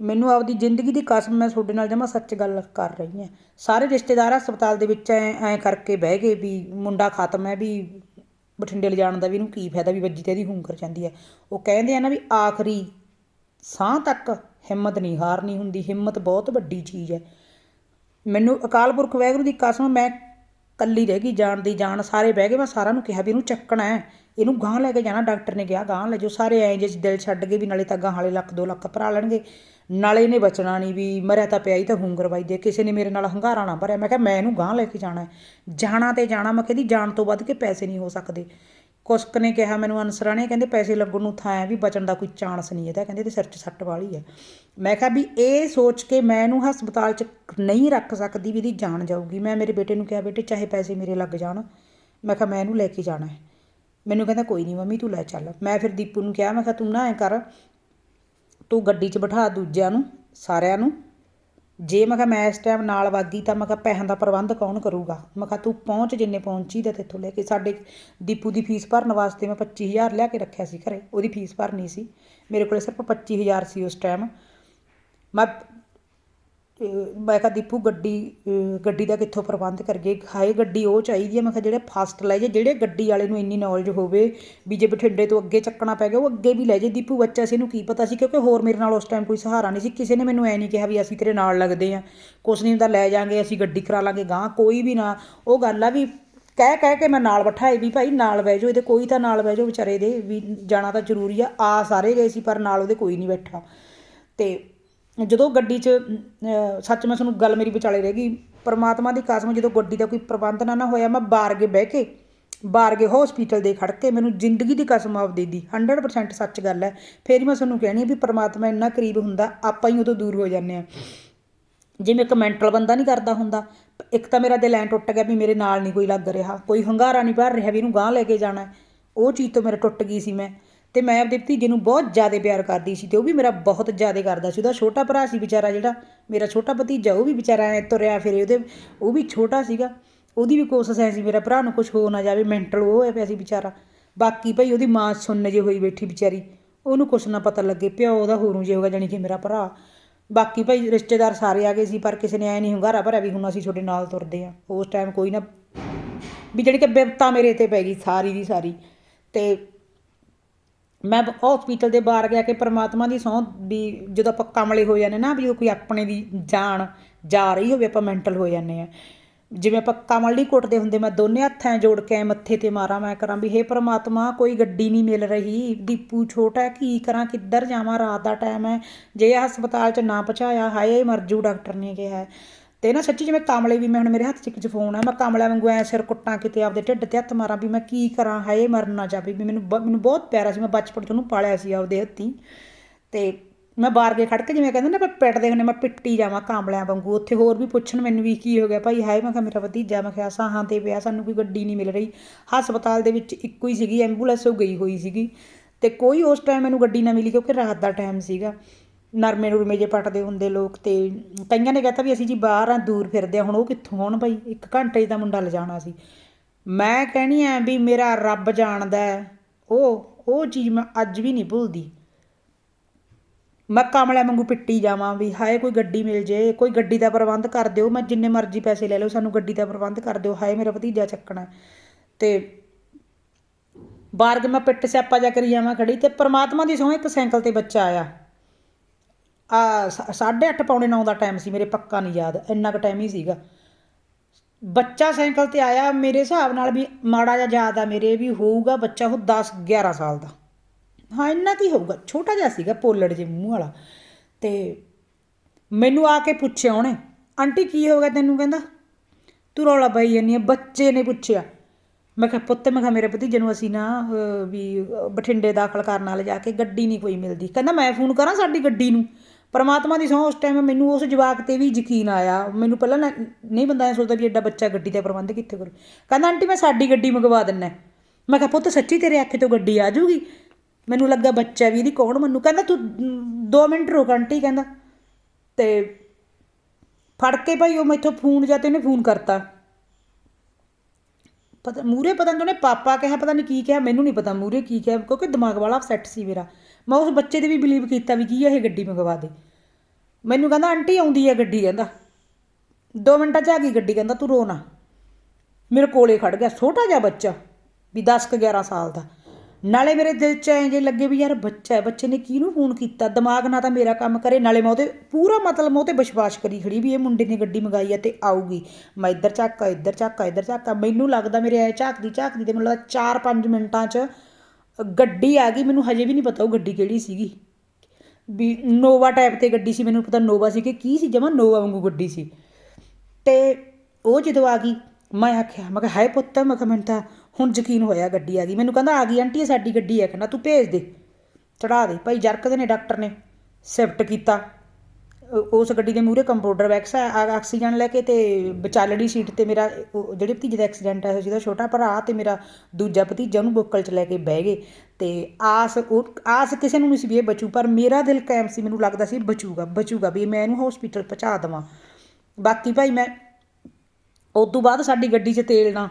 ਮੈਨੂੰ ਆਪਦੀ ਜ਼ਿੰਦਗੀ ਦੀ ਕਸਮ ਮੈਂ ਤੁਹਾਡੇ ਨਾਲ ਜਮਾ ਸੱਚ ਗੱਲ ਕਰ ਰਹੀ ਹਾਂ। ਸਾਰੇ ਰਿਸ਼ਤੇਦਾਰ ਹਸਪਤਾਲ ਦੇ ਵਿੱਚ ਐ ਐ ਕਰਕੇ ਬਹਿ ਗਏ ਵੀ ਮੁੰਡਾ ਖਤਮ ਹੈ ਵੀ ਬਠਿੰਡੇ ਲਿਜਾਣ ਦਾ ਵੀ ਇਹਨੂੰ ਕੀ ਫਾਇਦਾ ਵੀ ਵੱਜੀ ਤੇ ਇਹਦੀ ਹੁੰਕਰ ਜਾਂਦੀ ਹੈ। ਉਹ ਕਹਿੰਦੇ ਆ ਨਾ ਵੀ ਆਖਰੀ ਸਾਹ ਤੱਕ ਹਿੰਮਤ ਨਹੀਂ ਹਾਰਨੀ ਹੁੰਦੀ, ਹਿੰਮਤ ਬਹੁਤ ਵੱਡੀ ਚੀਜ਼ ਹੈ। ਮੈਨੂੰ ਅਕਾਲ ਪੁਰਖ ਵਾਹਿਗੁਰੂ ਦੀ ਕਸਮ ਮੈਂ ਕੱਲੀ ਰਹਿ ਗਈ, ਜਾਣ ਦੀ ਜਾਣ ਸਾਰੇ ਬਹਿ ਗਏ, ਮੈਂ ਸਾਰਿਆਂ ਨੂੰ ਕਿਹਾ ਵੀ ਇਹਨੂੰ ਚੱਕਣਾ ਹੈ, ਇਹਨੂੰ ਗਾਂਹ ਲੈ ਕੇ ਜਾਣਾ, ਡਾਕਟਰ ਨੇ ਕਿਹਾ ਗਾਂਹ ਲੈ ਜਾਓ, ਸਾਰੇ ਐਂ ਜੇ ਦਿਲ ਛੱਡ ਗਏ ਵੀ ਨਾਲੇ ਤਾਂ ਗਾਂਹ ਹਾਲੇ ਲੱਖ 2 ਲੱਖ ਭਰਾ ਲੈਣਗੇ। ਨਾਲੇ ਇਹਨੇ ਬਚਣਾ ਨਹੀਂ ਵੀ ਮਰਿਆ ਤਾਂ ਪਿਆ ਹੀ ਤਾਂ ਹੁੰਗਰ ਦੇ, ਕਿਸੇ ਨੇ ਮੇਰੇ ਨਾਲ ਹੰਗਾਰਾ ਨਾ ਭਰਿਆ। ਮੈਂ ਕਿਹਾ, ਮੈਂ ਇਹਨੂੰ ਗਾਂਹ ਲੈ ਕੇ ਜਾਣਾ ਜਾਣਾ ਤੇ ਜਾਣਾ, ਮੈਂ ਕਹਿੰਦੀ ਜਾਣ ਤੋਂ ਵੱਧ ਕੇ ਪੈਸੇ ਨਹੀਂ ਹੋ ਸਕਦੇ। ਕੁਸਕ ਨੇ ਕਿਹਾ ਮੈਨੂੰ ਅਨਸਰਾਂ ਨੇ, ਕਹਿੰਦੇ ਪੈਸੇ ਲੱਗਣ ਨੂੰ ਥਾਂ ਹੈ ਵੀ ਬਚਣ ਦਾ ਕੋਈ ਚਾਂਸ ਨਹੀਂ ਇਹਦਾ ਕਹਿੰਦੇ ਤੇ ਸਿਰ 'ਚ ਸੱਟ ਵਾਲੀ ਹੈ। ਮੈਂ ਕਿਹਾ ਵੀ ਇਹ ਸੋਚ ਕੇ ਮੈਂ ਇਹਨੂੰ ਹਸਪਤਾਲ 'ਚ ਨਹੀਂ ਰੱਖ ਸਕਦੀ ਵੀ ਇਹਦੀ ਜਾਨ ਜਾਊਗੀ। ਮੈਂ ਮੇਰੇ ਬੇਟੇ ਨੂੰ ਕਿਹਾ, ਬੇਟੇ, ਚਾਹੇ ਪੈਸੇ ਮੇਰੇ ਲੱਗ ਜਾਣ, ਮੈਂ ਕਿਹਾ, ਮੈਂ ਇਹਨੂੰ ਲੈ ਕੇ ਜਾਣਾ ਹੈ। ਮੈਨੂੰ ਕਹਿੰਦਾ, ਕੋਈ ਨਹੀਂ ਮੰਮੀ, ਤੂੰ ਲੈ ਚੱਲ। ਮੈਂ ਫਿਰ ਦੀਪੂ ਨੂੰ ਕਿਹਾ, ਮੈਂ ਕਿਹਾ, ਤੂੰ ਨਾ ਐ ਕਰ ਤੂੰ ਗੱਡੀ 'ਚ ਬਿਠਾ ਦੂਜਿਆਂ ਨੂੰ, ਸਾਰਿਆਂ ਨੂੰ। ਜੇ ਮੈਂ ਕਿਹਾ ਮੈਂ ਇਸ ਟਾਈਮ ਨਾਲ ਵਾਗੀ ਤਾਂ ਮੈਂ ਕਿਹਾ ਪੈਸਿਆਂ ਦਾ ਪ੍ਰਬੰਧ ਕੌਣ ਕਰੂਗਾ? ਮੈਂ ਕਿਹਾ ਤੂੰ ਪਹੁੰਚ ਜਿੰਨੇ ਪਹੁੰਚੀ ਦਾ ਤੇਥੋਂ ਲੈ ਕੇ ਸਾਡੇ ਦੀਪੂ ਦੀ ਫੀਸ ਭਰਨ ਵਾਸਤੇ ਮੈਂ 25000 ਲਿਆ ਕੇ ਰੱਖਿਆ ਸੀ ਘਰੇ, ਉਹਦੀ ਫੀਸ ਭਰਨੀ ਸੀ। ਮੇਰੇ ਕੋਲੇ ਸਿਰਫ 25000 ਸੀ ਉਸ ਟਾਈਮ ਮੈਂ ਮੈਂ ਕਿਹਾ ਦੀਪੂ, ਗੱਡੀ ਗੱਡੀ ਦਾ ਕਿੱਥੋਂ ਪ੍ਰਬੰਧ ਕਰੀਏ? ਹਾਏ, ਗੱਡੀ ਉਹ ਚਾਹੀਦੀ ਹੈ। ਮੈਂ ਕਿਹਾ ਜਿਹੜੇ ਫਾਸਟ ਲੈ ਜੇ ਜਿਹੜੇ ਗੱਡੀ ਵਾਲੇ ਨੂੰ ਇੰਨੀ ਨੌਲੇਜ ਹੋਵੇ ਵੀ ਜੇ ਬਠਿੰਡੇ ਤੋਂ ਅੱਗੇ ਚੱਕਣਾ ਪੈ ਗਿਆ, ਉਹ ਅੱਗੇ ਵੀ ਲੈ ਜੇ ਦੀਪੂ, ਬੱਚਾ ਸੀ, ਇਹਨੂੰ ਕੀ ਪਤਾ ਸੀ? ਕਿਉਂਕਿ ਹੋਰ ਮੇਰੇ ਨਾਲ ਉਸ ਟਾਈਮ ਕੋਈ ਸਹਾਰਾ ਨਹੀਂ ਸੀ। ਕਿਸੇ ਨੇ ਮੈਨੂੰ ਐ ਨਹੀਂ ਕਿਹਾ ਵੀ ਅਸੀਂ ਤੇਰੇ ਨਾਲ ਲੱਗਦੇ ਆ ਕੁਛ ਨਹੀਂ ਹੁੰਦਾ, ਲੈ ਜਾਾਂਗੇ, ਅਸੀਂ ਗੱਡੀ ਕਰਾ ਲਾਂਗੇ ਗਾਂ ਕੋਈ ਵੀ ਨਾ। ਉਹ ਗੱਲ ਆ ਵੀ ਕਹਿ ਕਹਿ ਕੇ ਮੈਂ ਨਾਲ ਬਿਠਾਏ ਵੀ ਭਾਈ, ਨਾਲ ਬਹਿ ਜਾਓ। ਇਹਦੇ ਕੋਈ ਤਾਂ ਨਾਲ ਬਹਿ ਜਾਓ ਵਿਚਾਰੇ ਦੇ ਵੀ ਜਾਣਾ ਤਾਂ ਜ਼ਰੂਰੀ ਆ। ਆ ਸਾਰੇ ਗਏ ਸੀ, ਪਰ ਨਾਲ ਉਹਦੇ ਕੋਈ ਨਹੀਂ ਬੈਠਾ। ਤੇ ਜਦੋਂ ਗੱਡੀ 'ਚ ਸੱਚ ਮੈਂ ਤੁਹਾਨੂੰ ਗੱਲ ਮੇਰੀ ਵਿਚਾਲੇ ਰਹਿ ਗਈ। ਪਰਮਾਤਮਾ ਦੀ ਕਸਮ, ਜਦੋਂ ਗੱਡੀ ਦਾ ਕੋਈ ਪ੍ਰਬੰਧ ਨਾ ਨਾ ਹੋਇਆ, ਮੈਂ ਬਾਰਗੇ ਬਹਿ ਕੇ, ਬਾਰਗੇ ਹਸਪੀਟਲ ਦੇ ਖੜ ਕੇ ਮੈਨੂੰ ਜ਼ਿੰਦਗੀ ਦੀ ਕਸਮ ਆਪਦੀ ਦੀ 100% ਸੱਚ ਗੱਲ ਹੈ। ਫੇਰ ਹੀ ਮੈਂ ਤੁਹਾਨੂੰ ਕਹਿਣੀ ਵੀ ਪਰਮਾਤਮਾ ਇੰਨਾ ਕਰੀਬ ਹੁੰਦਾ, ਆਪਾਂ ਹੀ ਉਦੋਂ ਦੂਰ ਹੋ ਜਾਂਦੇ ਆ ਜਿਵੇਂ ਇੱਕ ਮੈਂਟਲ ਬੰਦਾ ਨਹੀਂ ਕਰਦਾ ਹੁੰਦਾ, ਇੱਕ ਤਾਂ ਮੇਰਾ ਦਿਲ ਐਂ ਟੁੱਟ ਗਿਆ ਵੀ ਮੇਰੇ ਨਾਲ ਨਹੀਂ ਕੋਈ ਲੱਗ ਰਿਹਾ, ਕੋਈ ਹੰਗਾਰਾ ਨਹੀਂ ਭਰ ਰਿਹਾ ਵੀ ਇਹਨੂੰ ਗਾਂਹ ਲੈ ਕੇ ਜਾਣਾ। ਉਹ ਚੀਜ਼ ਤੋਂ ਮੇਰਾ ਟੁੱਟ ਗਈ ਸੀ ਮੈਂ। ਅਤੇ ਮੈਂ ਆਪਦੇ ਭਤੀਜੇ ਨੂੰ ਬਹੁਤ ਜ਼ਿਆਦਾ ਪਿਆਰ ਕਰਦੀ ਸੀ ਅਤੇ ਉਹ ਵੀ ਮੇਰਾ ਬਹੁਤ ਜ਼ਿਆਦਾ ਕਰਦਾ ਸੀ। ਉਹਦਾ ਛੋਟਾ ਭਰਾ ਸੀ ਵਿਚਾਰਾ ਜਿਹੜਾ, ਮੇਰਾ ਛੋਟਾ ਭਤੀਜਾ, ਉਹ ਵੀ ਵਿਚਾਰਾ ਐਂ ਤੁਰਿਆ ਫਿਰੇ ਉਹਦੇ, ਉਹ ਵੀ ਛੋਟਾ ਸੀਗਾ। ਉਹਦੀ ਵੀ ਕੋਸ਼ਿਸ਼ ਐ ਸੀ, ਮੇਰਾ ਭਰਾ ਨੂੰ ਕੁਝ ਹੋ ਨਾ ਜਾਵੇ ਮੈਂਟਲ ਉਹ ਹੋਇਆ ਪਿਆ ਸੀ ਵਿਚਾਰਾ। ਬਾਕੀ ਭਾਈ ਉਹਦੀ ਮਾਂ ਸੁੰਨ ਜੇ ਹੋਈ ਬੈਠੀ ਵਿਚਾਰੀ, ਉਹਨੂੰ ਕੁਛ ਨਾ ਪਤਾ ਲੱਗੇ, ਪਿਓ ਉਹਦਾ ਹੋਰੂ ਜੇ ਹੋਗਾ ਜਾਣੀ ਕਿ ਮੇਰਾ ਭਰਾ। ਬਾਕੀ ਭਾਈ ਰਿਸ਼ਤੇਦਾਰ ਸਾਰੇ ਆ ਗਏ ਸੀ, ਪਰ ਕਿਸੇ ਨੇ ਐ ਨਹੀਂ ਹੁੰਗਾਰਾ ਭਰਿਆ ਵੀ ਹੁਣ ਅਸੀਂ ਤੁਹਾਡੇ ਨਾਲ ਤੁਰਦੇ ਆ। ਉਸ ਟਾਈਮ ਕੋਈ ਨਾ, ਵੀ ਜਿਹੜੀ ਕਿ ਬਿਪਤਾ ਮੇਰੇ ਤੇ ਪੈ ਗਈ, ਸਾਰੀ ਦੀ ਸਾਰੀ। ਤੇ ਮੈਂ ਹਸਪੀਟਲ ਦੇ ਬਾਹਰ ਗਿਆ ਕਿ ਪਰਮਾਤਮਾ ਦੀ ਸਹੁੰ ਵੀ ਜਦੋਂ ਆਪਾਂ ਕਮਲੇ ਹੋ ਜਾਂਦੇ ਨਾ ਵੀ ਉਹ ਕੋਈ ਆਪਣੇ ਦੀ ਜਾਨ ਜਾ ਰਹੀ ਹੋਵੇ ਆਪਾਂ ਮੈਂਟਲ ਹੋ ਜਾਂਦੇ ਆ ਜਿਵੇਂ ਆਪਾਂ ਕਮਲ ਨਹੀਂ ਕੁੱਟਦੇ ਹੁੰਦੇ ਮੈਂ ਦੋਨੇ ਹੱਥਾਂ ਜੋੜ ਕੇ ਐਂ ਮੱਥੇ ਤੇ ਮਾਰਾਂ ਮੈਂ ਕਰਾਂ ਵੀ ਹੇ ਪ੍ਰਮਾਤਮਾ ਕੋਈ ਗੱਡੀ ਨਹੀਂ ਮਿਲ ਰਹੀ ਦੀਪੂ ਛੋਟਾ ਹੈ, ਕੀ ਕਰਾਂ ਕਿੱਧਰ ਜਾਵਾਂ ਰਾਤ ਦਾ ਟਾਈਮ ਹੈ। ਜੇ ਹਸਪਤਾਲ 'ਚ ਨਾ ਪਹੁੰਚਾਇਆ ਹਾਏ ਮਰਜੂ ਡਾਕਟਰ ਨੇ ਕਿਹਾ। ਤੇ ਨਾ ਸੱਚੀ ਜਿਵੇਂ ਕਾਮਲੇ ਵੀ ਮੈਂ ਹੁਣ ਮੇਰੇ ਹੱਥ 'ਚ ਇੱਕ ਫੋਨ ਹੈ ਮੈਂ ਕਾਮਲਾ ਵਾਂਗੂ ਐ ਸਿਰ ਕੁੱਟਾਂ ਕਿਤੇ ਆਪਦੇ ਢਿੱਡ ਤੇ ਹੱਥ ਮਾਰਾਂ ਵੀ ਮੈਂ ਕੀ ਕਰਾਂ, ਹਾਏ ਮਰ ਨਾ ਜਾਵੇ ਵੀ ਮੈਨੂੰ ਬ- ਮੈਨੂੰ ਬਹੁਤ ਪਿਆਰਾ ਸੀ, ਮੈਂ ਬਚਪਨ 'ਚ ਉਹਨੂੰ ਪਾਲਿਆ ਸੀ ਆਪਦੇ ਹੱਥੀਂ। ਤੇ ਮੈਂ ਬਾਹਰ ਕੇ ਖੜ ਕੇ ਜਿਵੇਂ ਕਹਿੰਦੇ ਨਾ ਮੈਂ ਪਿੱਟਦੇ ਹੁੰਦੇ ਮੈਂ ਪਿੱਟੀ ਜਾਵਾਂ ਕਾਮਲਿਆਂ ਵਾਂਗੂ, ਉੱਥੇ ਹੋਰ ਵੀ ਪੁੱਛਣ ਮੈਨੂੰ ਵੀ ਕੀ ਹੋ ਗਿਆ, ਭਾਈ ਹਾਏ ਮੈਂ ਕਿਹਾ ਮੇਰਾ ਭਤੀਜਾ, ਮੈਂ ਕਿਹਾ ਸਾਹਾਂ ਤੇ ਪਿਆ, ਸਾਨੂੰ ਕੋਈ ਗੱਡੀ ਨਹੀਂ ਮਿਲ ਰਹੀ। ਹਸਪਤਾਲ ਦੇ ਵਿੱਚ ਇੱਕੋ ਹੀ ਸੀਗੀ, ਐਂਬੂਲੈਂਸ ਉਹ ਗਈ ਹੋਈ ਸੀਗੀ। ਤੇ ਕੋਈ ਉਸ ਟਾਈਮ ਮੈਨੂੰ ਗੱਡੀ ਨਾ ਮਿਲੀ ਕਿਉਂਕਿ ਰਾਤ ਦਾ ਟਾਈਮ ਸੀਗਾ। ਨਰਮੇ ਨੂਰਮੇ ਜੇ ਪੱਟਦੇ ਹੁੰਦੇ ਲੋਕ ਤੇ ਕਈਆਂ ਨੇ ਕਹਤਾ ਵੀ ਅਸੀਂ ਜੀ ਬਾਹਰ ਆ, ਦੂਰ ਫਿਰਦੇ ਆ, ਹੁਣ ਉਹ ਕਿੱਥੋਂ ਹੋਣ ਭਾਈ ਇੱਕ ਘੰਟੇ 'ਚ ਤਾਂ ਮੁੰਡਾ ਲਿਜਾਣਾ ਸੀ। ਮੈਂ ਕਹਿਣੀ ਆ ਵੀ ਮੇਰਾ ਰੱਬ ਜਾਣਦਾ ਉਹ ਉਹ ਚੀਜ਼ ਮੈਂ ਅੱਜ ਵੀ ਨਹੀਂ ਭੁੱਲਦੀ। ਮੈਂ ਕਾਮਲਿਆਂ ਵਾਂਗੂ ਪਿੱਟੀ ਜਾਵਾਂ ਵੀ ਹਾਏ ਕੋਈ ਗੱਡੀ ਮਿਲ ਜੇ, ਕੋਈ ਗੱਡੀ ਦਾ ਪ੍ਰਬੰਧ ਕਰ ਦਿਓ, ਮੈਂ ਜਿੰਨੇ ਮਰਜ਼ੀ ਪੈਸੇ ਲੈ ਲਓ, ਸਾਨੂੰ ਗੱਡੀ ਦਾ ਪ੍ਰਬੰਧ ਕਰ ਦਿਓ, ਹਾਏ ਮੇਰਾ ਭਤੀਜਾ ਚੱਕਣਾ। ਹੈ। ਤੇ ਬਾਹਰ ਕੇ ਮੈਂ ਪਿੱਟ ਸਿਆਪਾ ਜਾ ਕਰੀ ਜਾਵਾਂ ਖੜੀ ਤੇ ਪ੍ਰਮਾਤਮਾ ਦੀ ਸੋਹ ਇੱਕ ਸਾਈਕਲ ਤੇ ਬੱਚਾ ਆਇਆ। ਆ 8:30 ਪੌਣੇ 9 ਦਾ ਟਾਈਮ ਸੀ, ਮੇਰੇ ਪੱਕਾ ਨਹੀਂ ਯਾਦ, ਇੰਨਾ ਕੁ ਟਾਈਮ ਹੀ ਸੀਗਾ। ਬੱਚਾ ਸਾਈਕਲ ਤੇ ਆਇਆ, ਮੇਰੇ ਹਿਸਾਬ ਨਾਲ ਵੀ ਮਾੜਾ ਜਿਹਾ ਯਾਦ ਆ ਮੇਰੇ ਵੀ, ਹੋਊਗਾ ਬੱਚਾ ਉਹ 10 11 ਸਾਲ ਦਾ। ਹਾਂ, ਇੰਨਾ ਕੀ ਹੋਊਗਾ? ਛੋਟਾ ਜਿਹਾ ਸੀਗਾ, ਪੋਲੜ ਜੇ ਮੂੰਹ ਵਾਲਾ। ਤੇ ਮੈਨੂੰ ਆ ਕੇ ਪੁੱਛਿਆ ਉਹਨੇ, ਆਂਟੀ, ਕੀ ਹੋ ਗਿਆ ਤੈਨੂੰ? ਕਹਿੰਦਾ, ਤੂੰ ਰੌਲਾ ਪਾਈ ਜਾਨੀ ਆ, ਬੱਚੇ ਨੇ ਪੁੱਛਿਆ। ਮੈਂ ਕਿਹਾ, ਪੁੱਤ, ਮੈਂ ਕਿਹਾ, ਮੇਰੇ ਭਤੀਜੇ ਨੂੰ ਅਸੀਂ ਨਾ ਵੀ ਬਠਿੰਡੇ ਦਾਖਲ ਕਰਨ ਵਾਲੇ ਜਾ ਕੇ ਗੱਡੀ ਨਹੀਂ ਕੋਈ ਮਿਲਦੀ। ਕਹਿੰਦਾ, ਮੈਂ ਫੋਨ ਕਰਾਂ ਸਾਡੀ ਗੱਡੀ ਨੂੰ? ਪਰਮਾਤਮਾ ਦੀ ਸਹੁੰ ਉਸ ਟਾਈਮ ਮੈਨੂੰ ਉਸ ਜਵਾਕ ਤੇ ਵੀ ਯਕੀਨ ਆਇਆ। ਮੈਨੂੰ ਪਹਿਲਾਂ ਨਾ- ਨਹੀਂ ਬੰਦਾ ਇਹ ਸੋਚਦਾ ਵੀ ਐਡਾ ਬੱਚਾ ਗੱਡੀ ਦਾ ਪ੍ਰਬੰਧ ਕਿੱਥੇ ਕਰੂ। ਕਹਿੰਦਾ, ਆਂਟੀ, ਮੈਂ ਸਾਡੀ ਗੱਡੀ ਮੰਗਵਾ ਦਿੰਨਾ ਮੈਂ ਕਿਹਾ, ਪੁੱਤ, ਸੱਚੀ ਤੇਰੇ ਅੱਖੇ ਤੋਂ ਗੱਡੀ ਆ ਜਾਊਗੀ? ਮੈਨੂੰ ਲੱਗਾ ਬੱਚਾ ਵੀ ਇਹਦੀ ਕੌਣ ਮੰਨੂ? ਕਹਿੰਦਾ, ਤੂੰ 2 ਮਿੰਟ ਰੁਕ ਆਂਟੀ, ਕਹਿੰਦਾ। ਤੇ ਫੜ ਕੇ ਭਾਈ ਉਹ ਮੈਥੋਂ ਫੋਨ ਜਾਂ ਤੇ ਉਹਨੇ ਫੋਨ ਕਰਤਾ। ਪਤਾ ਮੂਰੇ ਪਤਾ ਨਹੀਂ ਉਹਨੇ ਪਾਪਾ ਕਿਹਾ, ਪਤਾ ਨਹੀਂ ਕੀ ਕਿਹਾ, ਮੈਨੂੰ ਨਹੀਂ ਪਤਾ ਮੂਰੇ ਕੀ ਕਿਹਾ, ਕਿਉਂਕਿ ਦਿਮਾਗ ਵਾਲਾ ਅਪਸੈਟ ਸੀ ਮੇਰਾ। ਮੈਂ ਉਸ ਬੱਚੇ 'ਤੇ ਵੀ ਬਿਲੀਵ ਕੀਤਾ ਵੀ ਕੀ ਇਹ ਗੱਡੀ ਮੰਗਵਾ ਦੇ। ਮੈਨੂੰ ਕਹਿੰਦਾ, ਆਂਟੀ, ਆਉਂਦੀ ਹੈ ਗੱਡੀ, ਕਹਿੰਦਾ। 2 ਮਿੰਟਾਂ 'ਚ ਆ ਗਈ ਗੱਡੀ, ਕਹਿੰਦਾ, ਤੂੰ ਰੋ ਨਾ। ਮੇਰੇ ਕੋਲੇ ਖੜ ਗਿਆ, ਛੋਟਾ ਜਿਹਾ ਬੱਚਾ, ਵੀ 10 ਕੁ 11 ਸਾਲ ਦਾ। ਨਾਲੇ ਮੇਰੇ ਦਿਲ 'ਚ ਐਂ ਜੇ ਲੱਗੇ ਵੀ ਯਾਰ ਬੱਚਾ ਹੈ, ਬੱਚੇ ਨੇ ਕਿਹਨੂੰ ਫੋਨ ਕੀਤਾ? ਦਿਮਾਗ ਨਾ ਤਾਂ ਮੇਰਾ ਕੰਮ ਕਰੇ, ਨਾਲੇ ਮੈਂ ਉਹਦੇ ਪੂਰਾ ਮਤਲਬ ਮੈਂ ਉਹਤੇ ਵਿਸ਼ਵਾਸ ਕਰੀ ਖੜੀ ਵੀ ਇਹ ਮੁੰਡੇ ਨੇ ਗੱਡੀ ਮੰਗਾਈ ਹੈ ਤੇ ਆਊਗੀ। ਮੈਂ ਇੱਧਰ ਝਾਕਾ ਇੱਧਰ ਝਾਕਾ ਇੱਧਰ ਝਾਕਾ। ਮੈਨੂੰ ਲੱਗਦਾ ਮੇਰੇ ਐ ਝਾਕਦੀ ਝਾਕਦੀ ਤੇ ਮੈਨੂੰ ਲੱਗਦਾ 4-5 ਮਿੰਟਾਂ 'ਚ ਗੱਡੀ ਆ ਗਈ। ਮੈਨੂੰ ਹਜੇ ਵੀ ਨਹੀਂ ਪਤਾ ਉਹ ਗੱਡੀ ਕਿਹੜੀ ਸੀਗੀ। ਵੀ ਨੋਵਾ ਟਾਈਪ ਤੇ ਗੱਡੀ ਸੀ, ਮੈਨੂੰ ਪਤਾ ਨੋਵਾ ਸੀ ਕਿ ਕੀ ਸੀ, ਜਮਾ ਨੋਵਾ ਵਾਂਗੂ ਗੱਡੀ ਸੀ। ਤੇ ਉਹ ਜਦੋਂ ਆ ਗਈ, ਮੈਂ ਆਖਿਆ, ਮੈਂ ਕਿਹਾ, ਹਾਏ ਪੁੱਤ, ਮੈਂ ਕਿਹਾ ਮੈਨੂੰ ਤਾਂ ਹੁਣ ਯਕੀਨ ਹੋਇਆ ਗੱਡੀ ਆ ਗਈ। ਮੈਨੂੰ ਕਹਿੰਦਾ, ਆ ਗਈ ਆਂਟੀ, ਇਹ ਸਾਡੀ ਗੱਡੀ ਹੈ ਕਹਿੰਦਾ, ਤੂੰ ਭੇਜ ਦੇ, ਚੜਾ ਦੇ। ਭਾਈ ਜਰਕਦੇ ਨੇ, ਡਾਕਟਰ ਨੇ ਸ਼ਿਫਟ ਕੀਤਾ। ਉਸ ਗੱਡੀ ਦੇ ਮੂਹਰੇ ਕੰਪਾਊਂਡਰ ਵੈਕਸ ਆਕਸੀਜਨ ਲੈ ਕੇ ਤੇ ਵਿਚਾਲੜੀ ਸੀਟ ਤੇ ਮੇਰਾ, ਉਹ ਜਿਹੜੇ ਭਤੀਜੇ ਦਾ ਐਕਸੀਡੈਂਟ ਹੋਇਆ ਸੀਗਾ ਛੋਟਾ ਭਰਾ ਤੇ ਮੇਰਾ ਦੂਜਾ ਭਤੀਜਾ, ਉਹਨੂੰ ਬੁੱਕਲ 'ਚ ਲੈ ਕੇ ਬਹਿ ਗਏ। ਤੇ ਆਸ, ਉਹ ਆਸ ਕਿਸੇ ਨੂੰ ਨਹੀਂ ਸੀ ਵੀ ਇਹ ਬਚੂ, ਪਰ ਮੇਰਾ ਦਿਲ ਕਾਇਮ ਸੀ, ਮੈਨੂੰ ਲੱਗਦਾ ਸੀ ਬਚੂਗਾ ਬਚੂਗਾ ਵੀ ਮੈਂ ਇਹਨੂੰ ਹਸਪੀਟਲ ਪਹੁੰਚਾ ਦੇਵਾਂ। ਬਾਕੀ ਭਾਈ ਮੈਂ ਉਸ ਤੋਂ ਬਾਅਦ ਸਾਡੀ ਗੱਡੀ 'ਚ ਤੇਲ ਨਾ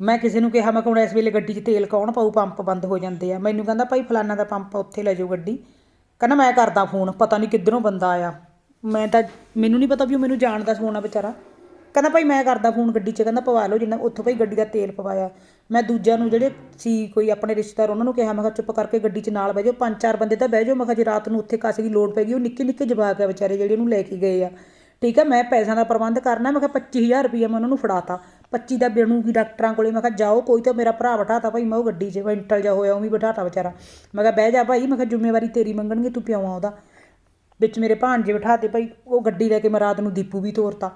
ਮੈਂ ਕਿਸੇ ਨੂੰ ਕਿਹਾ ਮੈਂ ਕਿਹਾ ਹੁਣ ਇਸ ਵੇਲੇ ਗੱਡੀ 'ਚ ਤੇਲ ਕੌਣ ਪਾਊ? ਪੰਪ ਬੰਦ ਹੋ ਜਾਂਦੇ ਆ। ਮੈਨੂੰ ਕਹਿੰਦਾ ਭਾਈ ਫਲਾਨਾ ਦਾ ਪੰਪ ਆ, ਉੱਥੇ ਲੈ ਜਾਓ ਗੱਡੀ। ਕਹਿੰਦਾ ਮੈਂ ਕਰਦਾ ਫੋਨ ਪਤਾ ਨਹੀਂ ਕਿੱਧਰੋਂ ਬੰਦਾ ਆਇਆ। ਮੈਂ ਤਾਂ ਮੈਨੂੰ ਨਹੀਂ ਪਤਾ ਵੀ ਉਹ ਮੈਨੂੰ ਜਾਣਦਾ ਸੀ ਹੋਣਾ ਵਿਚਾਰਾ। ਕਹਿੰਦਾ ਭਾਈ ਮੈਂ ਕਰਦਾ ਫੋਨ ਗੱਡੀ 'ਚ। ਕਹਿੰਦਾ ਪਵਾ ਲਓ ਜਿੰਨਾ ਉੱਥੋਂ ਭਾਈ ਗੱਡੀ ਦਾ ਤੇਲ ਪਵਾਇਆ। ਮੈਂ ਦੂਜਿਆਂ ਨੂੰ ਜਿਹੜੇ ਸੀ ਕੋਈ ਆਪਣੇ ਰਿਸ਼ਤੇਦਾਰ ਉਹਨਾਂ ਨੂੰ ਕਿਹਾ ਮੈਂ ਕਿਹਾ ਚੁੱਪ ਕਰਕੇ ਗੱਡੀ 'ਚ ਨਾਲ ਬਹਿ ਜਾਓ। ਪੰਜ ਚਾਰ ਬੰਦੇ ਤਾਂ ਬਹਿ ਜਾਓ। ਮੈਂ ਕਿਹਾ ਜੇ ਰਾਤ ਨੂੰ ਉੱਥੇ ਕਾਸੇ ਦੀ ਲੋੜ ਪੈ ਗਈ ਉਹ ਨਿੱਕੇ ਨਿੱਕੇ ਜਵਾਕ ਆ ਵਿਚਾਰੇ ਜਿਹੜੇ ਉਹਨੂੰ ਲੈ ਕੇ ਗਏ ਆ। ਠੀਕ ਹੈ ਮੈਂ ਪੈਸਿਆਂ ਦਾ ਪ੍ਰਬੰਧ ਕਰਨਾ ਮੈਂ ਕਿਹਾ 25000 ਰੁਪਏ ਮੈਂ ਉਹਨਾਂ ਨੂੰ ਫੜਾਤਾ। 25 ਦਾ ਬਣੂਗੀ ਡਾਕਟਰਾਂ ਕੋਲੇ। ਮੈਂ ਕਿਹਾ, ਜਾਓ, ਕੋਈ ਤਾਂ ਮੇਰਾ ਭਰਾ ਬਿਠਾਤਾ ਭਾਈ, ਮੈਂ ਉਹ ਗੱਡੀ 'ਚ ਵੈਂਟਲ ਜਾ ਹੋਇਆ, ਉਹ ਵੀ ਬਿਠਾਤਾ ਵਿਚਾਰਾ। ਮੈਂ ਕਿਹਾ, ਬਹਿ ਜਾ ਭਾਈ, ਮੈਂ ਕਿਹਾ, ਜ਼ਿੰਮੇਵਾਰੀ ਤੇਰੀ ਮੰਗਣਗੇ, ਤੂੰ ਪਿਓ ਆ ਉਹਦਾ। ਵਿੱਚ ਮੇਰੇ ਭਾਣਜੇ ਬਿਠਾਤੇ ਭਾਈ, ਉਹ ਗੱਡੀ ਲੈ ਕੇ ਮੈਂ ਰਾਤ ਨੂੰ ਦੀਪੂ ਵੀ ਤੋਰਤਾ।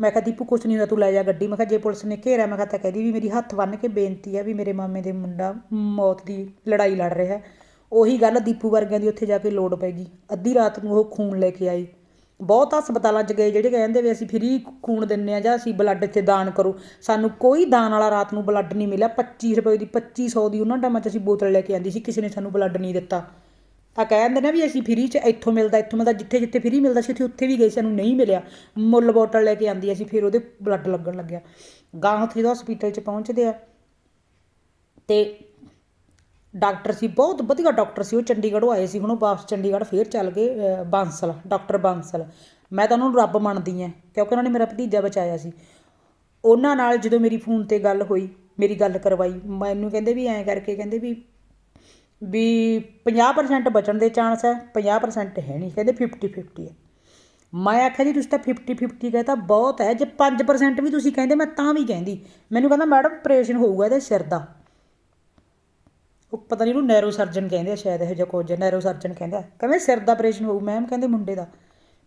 ਮੈਂ ਕਿਹਾ, ਦੀਪੂ, ਕੁਛ ਨਹੀਂ ਹੁੰਦਾ, ਤੂੰ ਲੈ ਜਾ ਗੱਡੀ। ਮੈਂ ਕਿਹਾ, ਜੇ ਪੁਲਿਸ ਨੇ ਘੇਰਿਆ, ਮੈਂ ਕਿਹਾ, ਤਾਂ ਕਹਿ ਕਹਦੀ ਵੀ ਮੇਰੀ ਹੱਥ ਬੰਨ੍ਹ ਕੇ ਬੇਨਤੀ ਆ ਵੀ ਮੇਰੇ ਮਾਮੇ ਦੇ ਮੁੰਡਾ ਮੌਤ ਦੀ ਲੜਾਈ ਲੜ ਰਿਹਾ ਉਹੀ ਗੱਲ ਦੀਪੂ ਵਰਗਿਆਂ ਦੀ ਉੱਥੇ ਜਾ ਕੇ ਲੋੜ ਪੈ ਗਈ। ਅੱਧੀ ਰਾਤ ਨੂੰ ਉਹ ਖੂਨ ਲੈ ਕੇ ਆਈ। ਬਹੁਤ ਹਸਪਤਾਲਾਂ 'ਚ ਗਏ ਜਿਹੜੇ ਕਹਿੰਦੇ ਵੀ ਅਸੀਂ ਫ੍ਰੀ ਖੂਨ ਦਿੰਨੇ ਆ ਜਾਂ ਅਸੀਂ ਬਲੱਡ ਇੱਥੇ ਦਾਨ ਕਰੋ। ਸਾਨੂੰ ਕੋਈ ਦਾਨ ਵਾਲਾ ਰਾਤ ਨੂੰ ਬਲੱਡ ਨਹੀਂ ਮਿਲਿਆ। 25 ਰੁਪਏ ਦੀ 2500 ਦੀ ਉਹਨਾਂ ਟਾਈਮਾਂ 'ਚ ਅਸੀਂ ਬੋਤਲ ਲੈ ਕੇ ਆਂਦੀ ਸੀ, ਕਿਸੇ ਨੇ ਸਾਨੂੰ ਬਲੱਡ ਨਹੀਂ ਦਿੱਤਾ। ਆ ਕਹਿੰਦੇ ਨੇ ਵੀ ਅਸੀਂ ਫ੍ਰੀ 'ਚ ਇੱਥੋਂ ਮਿਲਦਾ ਇੱਥੋਂ ਮਿਲਦਾ, ਜਿੱਥੇ ਜਿੱਥੇ ਫ੍ਰੀ ਮਿਲਦਾ ਸੀ, ਉੱਥੇ ਉੱਥੇ ਵੀ ਗਏ ਸਾਨੂੰ ਨਹੀਂ ਮਿਲਿਆ। ਮੁੱਲ ਬੋਤਲ ਲੈ ਕੇ ਆਂਦੀ ਅਸੀਂ, ਫਿਰ ਉਹਦੇ ਬਲੱਡ ਲੱਗਣ ਲੱਗਿਆ। ਗਾਂ ਉੱਥੇ ਦਾ ਹਸਪੀਟਲ 'ਚ ਪਹੁੰਚਦੇ ਆ। ਤੇ ਡਾਕਟਰ ਸੀ, ਬਹੁਤ ਵਧੀਆ ਡਾਕਟਰ ਸੀ ਉਹ, ਚੰਡੀਗੜ੍ਹੋਂ ਆਏ ਸੀ, ਹੁਣ ਉਹ ਵਾਪਸ ਚੰਡੀਗੜ੍ਹ ਫੇਰ ਚੱਲ ਗਏ ਬਾਂਸਲ, ਡਾਕਟਰ ਬਾਂਸਲ। ਮੈਂ ਤਾਂ ਉਹਨਾਂ ਨੂੰ ਰੱਬ ਮੰਨਦੀ ਆ ਕਿਉਂਕਿ ਉਹਨਾਂ ਨੇ ਮੇਰਾ ਭਤੀਜਾ ਬਚਾਇਆ ਸੀ। ਉਹਨਾਂ ਨਾਲ ਜਦੋਂ ਮੇਰੀ ਫੋਨ ਤੇ ਗੱਲ ਹੋਈ, ਮੇਰੀ ਗੱਲ ਕਰਵਾਈ, ਮੈਨੂੰ ਕਹਿੰਦੇ ਵੀ ਐਂ ਕਰਕੇ ਕਹਿੰਦੇ ਵੀ ਵੀ 50% ਬਚਣ ਦੇ ਚਾਂਸ ਹੈ 50% ਹੈ ਨਹੀਂ, ਕਹਿੰਦੇ 50 50 ਹੈ ਮੈਂ ਆਖਿਆ ਜੀ, ਤੁਸੀਂ ਤਾਂ 50 50 ਕਹੇ ਤਾਂ ਬਹੁਤ ਹੈ ਜੇ 5% ਵੀ ਤੁਸੀਂ ਕਹਿੰਦੇ, ਮੈਂ ਤਾਂ ਵੀ ਕਹਿੰਦੀ। ਮੈਨੂੰ ਕਹਿੰਦਾ, ਮੈਡਮ ਆਪਰੇਸ਼ਨ ਹੋਊਗਾ ਇਹਦੇ ਸਿਰ ਦਾ। ਉਹ ਪਤਾ ਨਹੀਂ ਉਹਨੂੰ ਨੈਰੋ ਸਰਜਨ ਕਹਿੰਦੇ ਆ ਸ਼ਾਇਦ ਇਹੋ ਜਿਹਾ ਕੁਝ ਨੈਰੋ ਸਰਜਨ ਕਹਿੰਦਾ ਕਹਿੰਦੇ ਸਿਰ ਦਾ ਆਪਰੇਸ਼ਨ ਹੋਊ ਮੈਮ ਕਹਿੰਦੇ ਮੁੰਡੇ ਦਾ।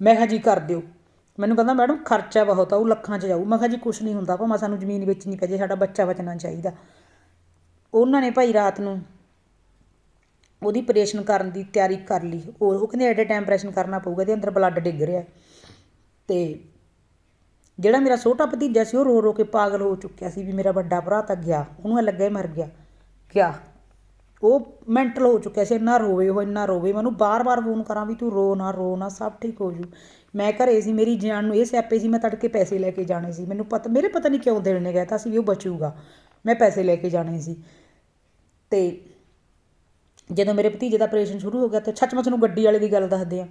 ਮੈਂ ਕਿਹਾ ਜੀ ਕਰ ਦਿਓ। ਮੈਨੂੰ ਕਹਿੰਦਾ, ਮੈਡਮ, ਖਰਚਾ ਬਹੁਤ ਆ, ਉਹ ਲੱਖਾਂ 'ਚ ਜਾਊ। ਮੈਂ ਕਿਹਾ, ਜੀ ਕੁਛ ਨਹੀਂ ਹੁੰਦਾ, ਭਾਵੇਂ ਸਾਨੂੰ ਜ਼ਮੀਨ ਵੇਚਣੀ ਪੈ ਜੇ, ਸਾਡਾ ਬੱਚਾ ਬਚਣਾ ਚਾਹੀਦਾ। ਉਹਨਾਂ ਨੇ ਭਾਈ ਰਾਤ ਨੂੰ ਉਹਦੀ ਆਪਰੇਸ਼ਨ ਕਰਨ ਦੀ ਤਿਆਰੀ ਕਰ ਲਈ। ਉਹ ਉਹ ਕਹਿੰਦੇ ਐਟ ਟਾਈਮ ਆਪਰੇਸ਼ਨ ਕਰਨਾ ਪਊਗਾ, ਇਹਦੇ ਅੰਦਰ ਬਲੱਡ ਡਿੱਗ ਰਿਹਾ ਤੇ ਜਿਹੜਾ ਮੇਰਾ ਛੋਟਾ ਭਤੀਜਾ ਸੀ, ਉਹ ਰੋ ਰੋ ਕੇ ਪਾਗਲ ਹੋ ਚੁੱਕਿਆ ਸੀ ਵੀ ਮੇਰਾ ਵੱਡਾ ਭਰਾ ਤਾਂ ਗਿਆ। ਉਹਨੂੰ ਐਂ ਲੱਗਾ ਇਹ ਮਰ ਗਿਆ। ਗਿਆ। ਉਹ ਮੈਂਟਲ ਹੋ ਚੁੱਕਿਆ ਸੀ, ਇੰਨਾ ਰੋਵੇ ਉਹ, ਇੰਨਾ ਰੋਵੇ। ਮੈਨੂੰ ਬਾਰ-ਬਾਰ ਫੋਨ ਕਰਾਂ ਵੀ ਤੂੰ ਰੋ ਨਾ ਰੋ ਨਾ, ਸਭ ਠੀਕ ਹੋ ਜੂ। ਮੈਂ ਘਰੇ ਸੀ, ਮੇਰੀ ਜਾਨ ਨੂੰ ਇਹ ਸਿਆਪੇ ਸੀ, ਮੈਂ ਤੜਕੇ ਪੈਸੇ ਲੈ ਕੇ ਜਾਣੇ ਸੀ। ਮੈਨੂੰ ਪਤਾ, ਮੇਰੇ ਪਤਾ ਨਹੀਂ ਕਿਉਂ ਦਿਲ ਨੇ ਕਹਿਤਾ ਸੀ ਵੀ ਉਹ ਬਚੂਗਾ। ਮੈਂ ਪੈਸੇ ਲੈ ਕੇ ਜਾਣੇ ਸੀ। ਤੇ ਜਦੋਂ ਮੇਰੇ ਭਤੀਜੇ ਦਾ ਆਪਰੇਸ਼ਨ ਸ਼ੁਰੂ ਹੋ ਗਿਆ ਤੇ ਸੱਚ ਮੈਂ ਤੁਹਾਨੂੰ ਗੱਡੀ ਵਾਲੇ ਦੀ ਗੱਲ ਦੱਸਦੇ ਆ।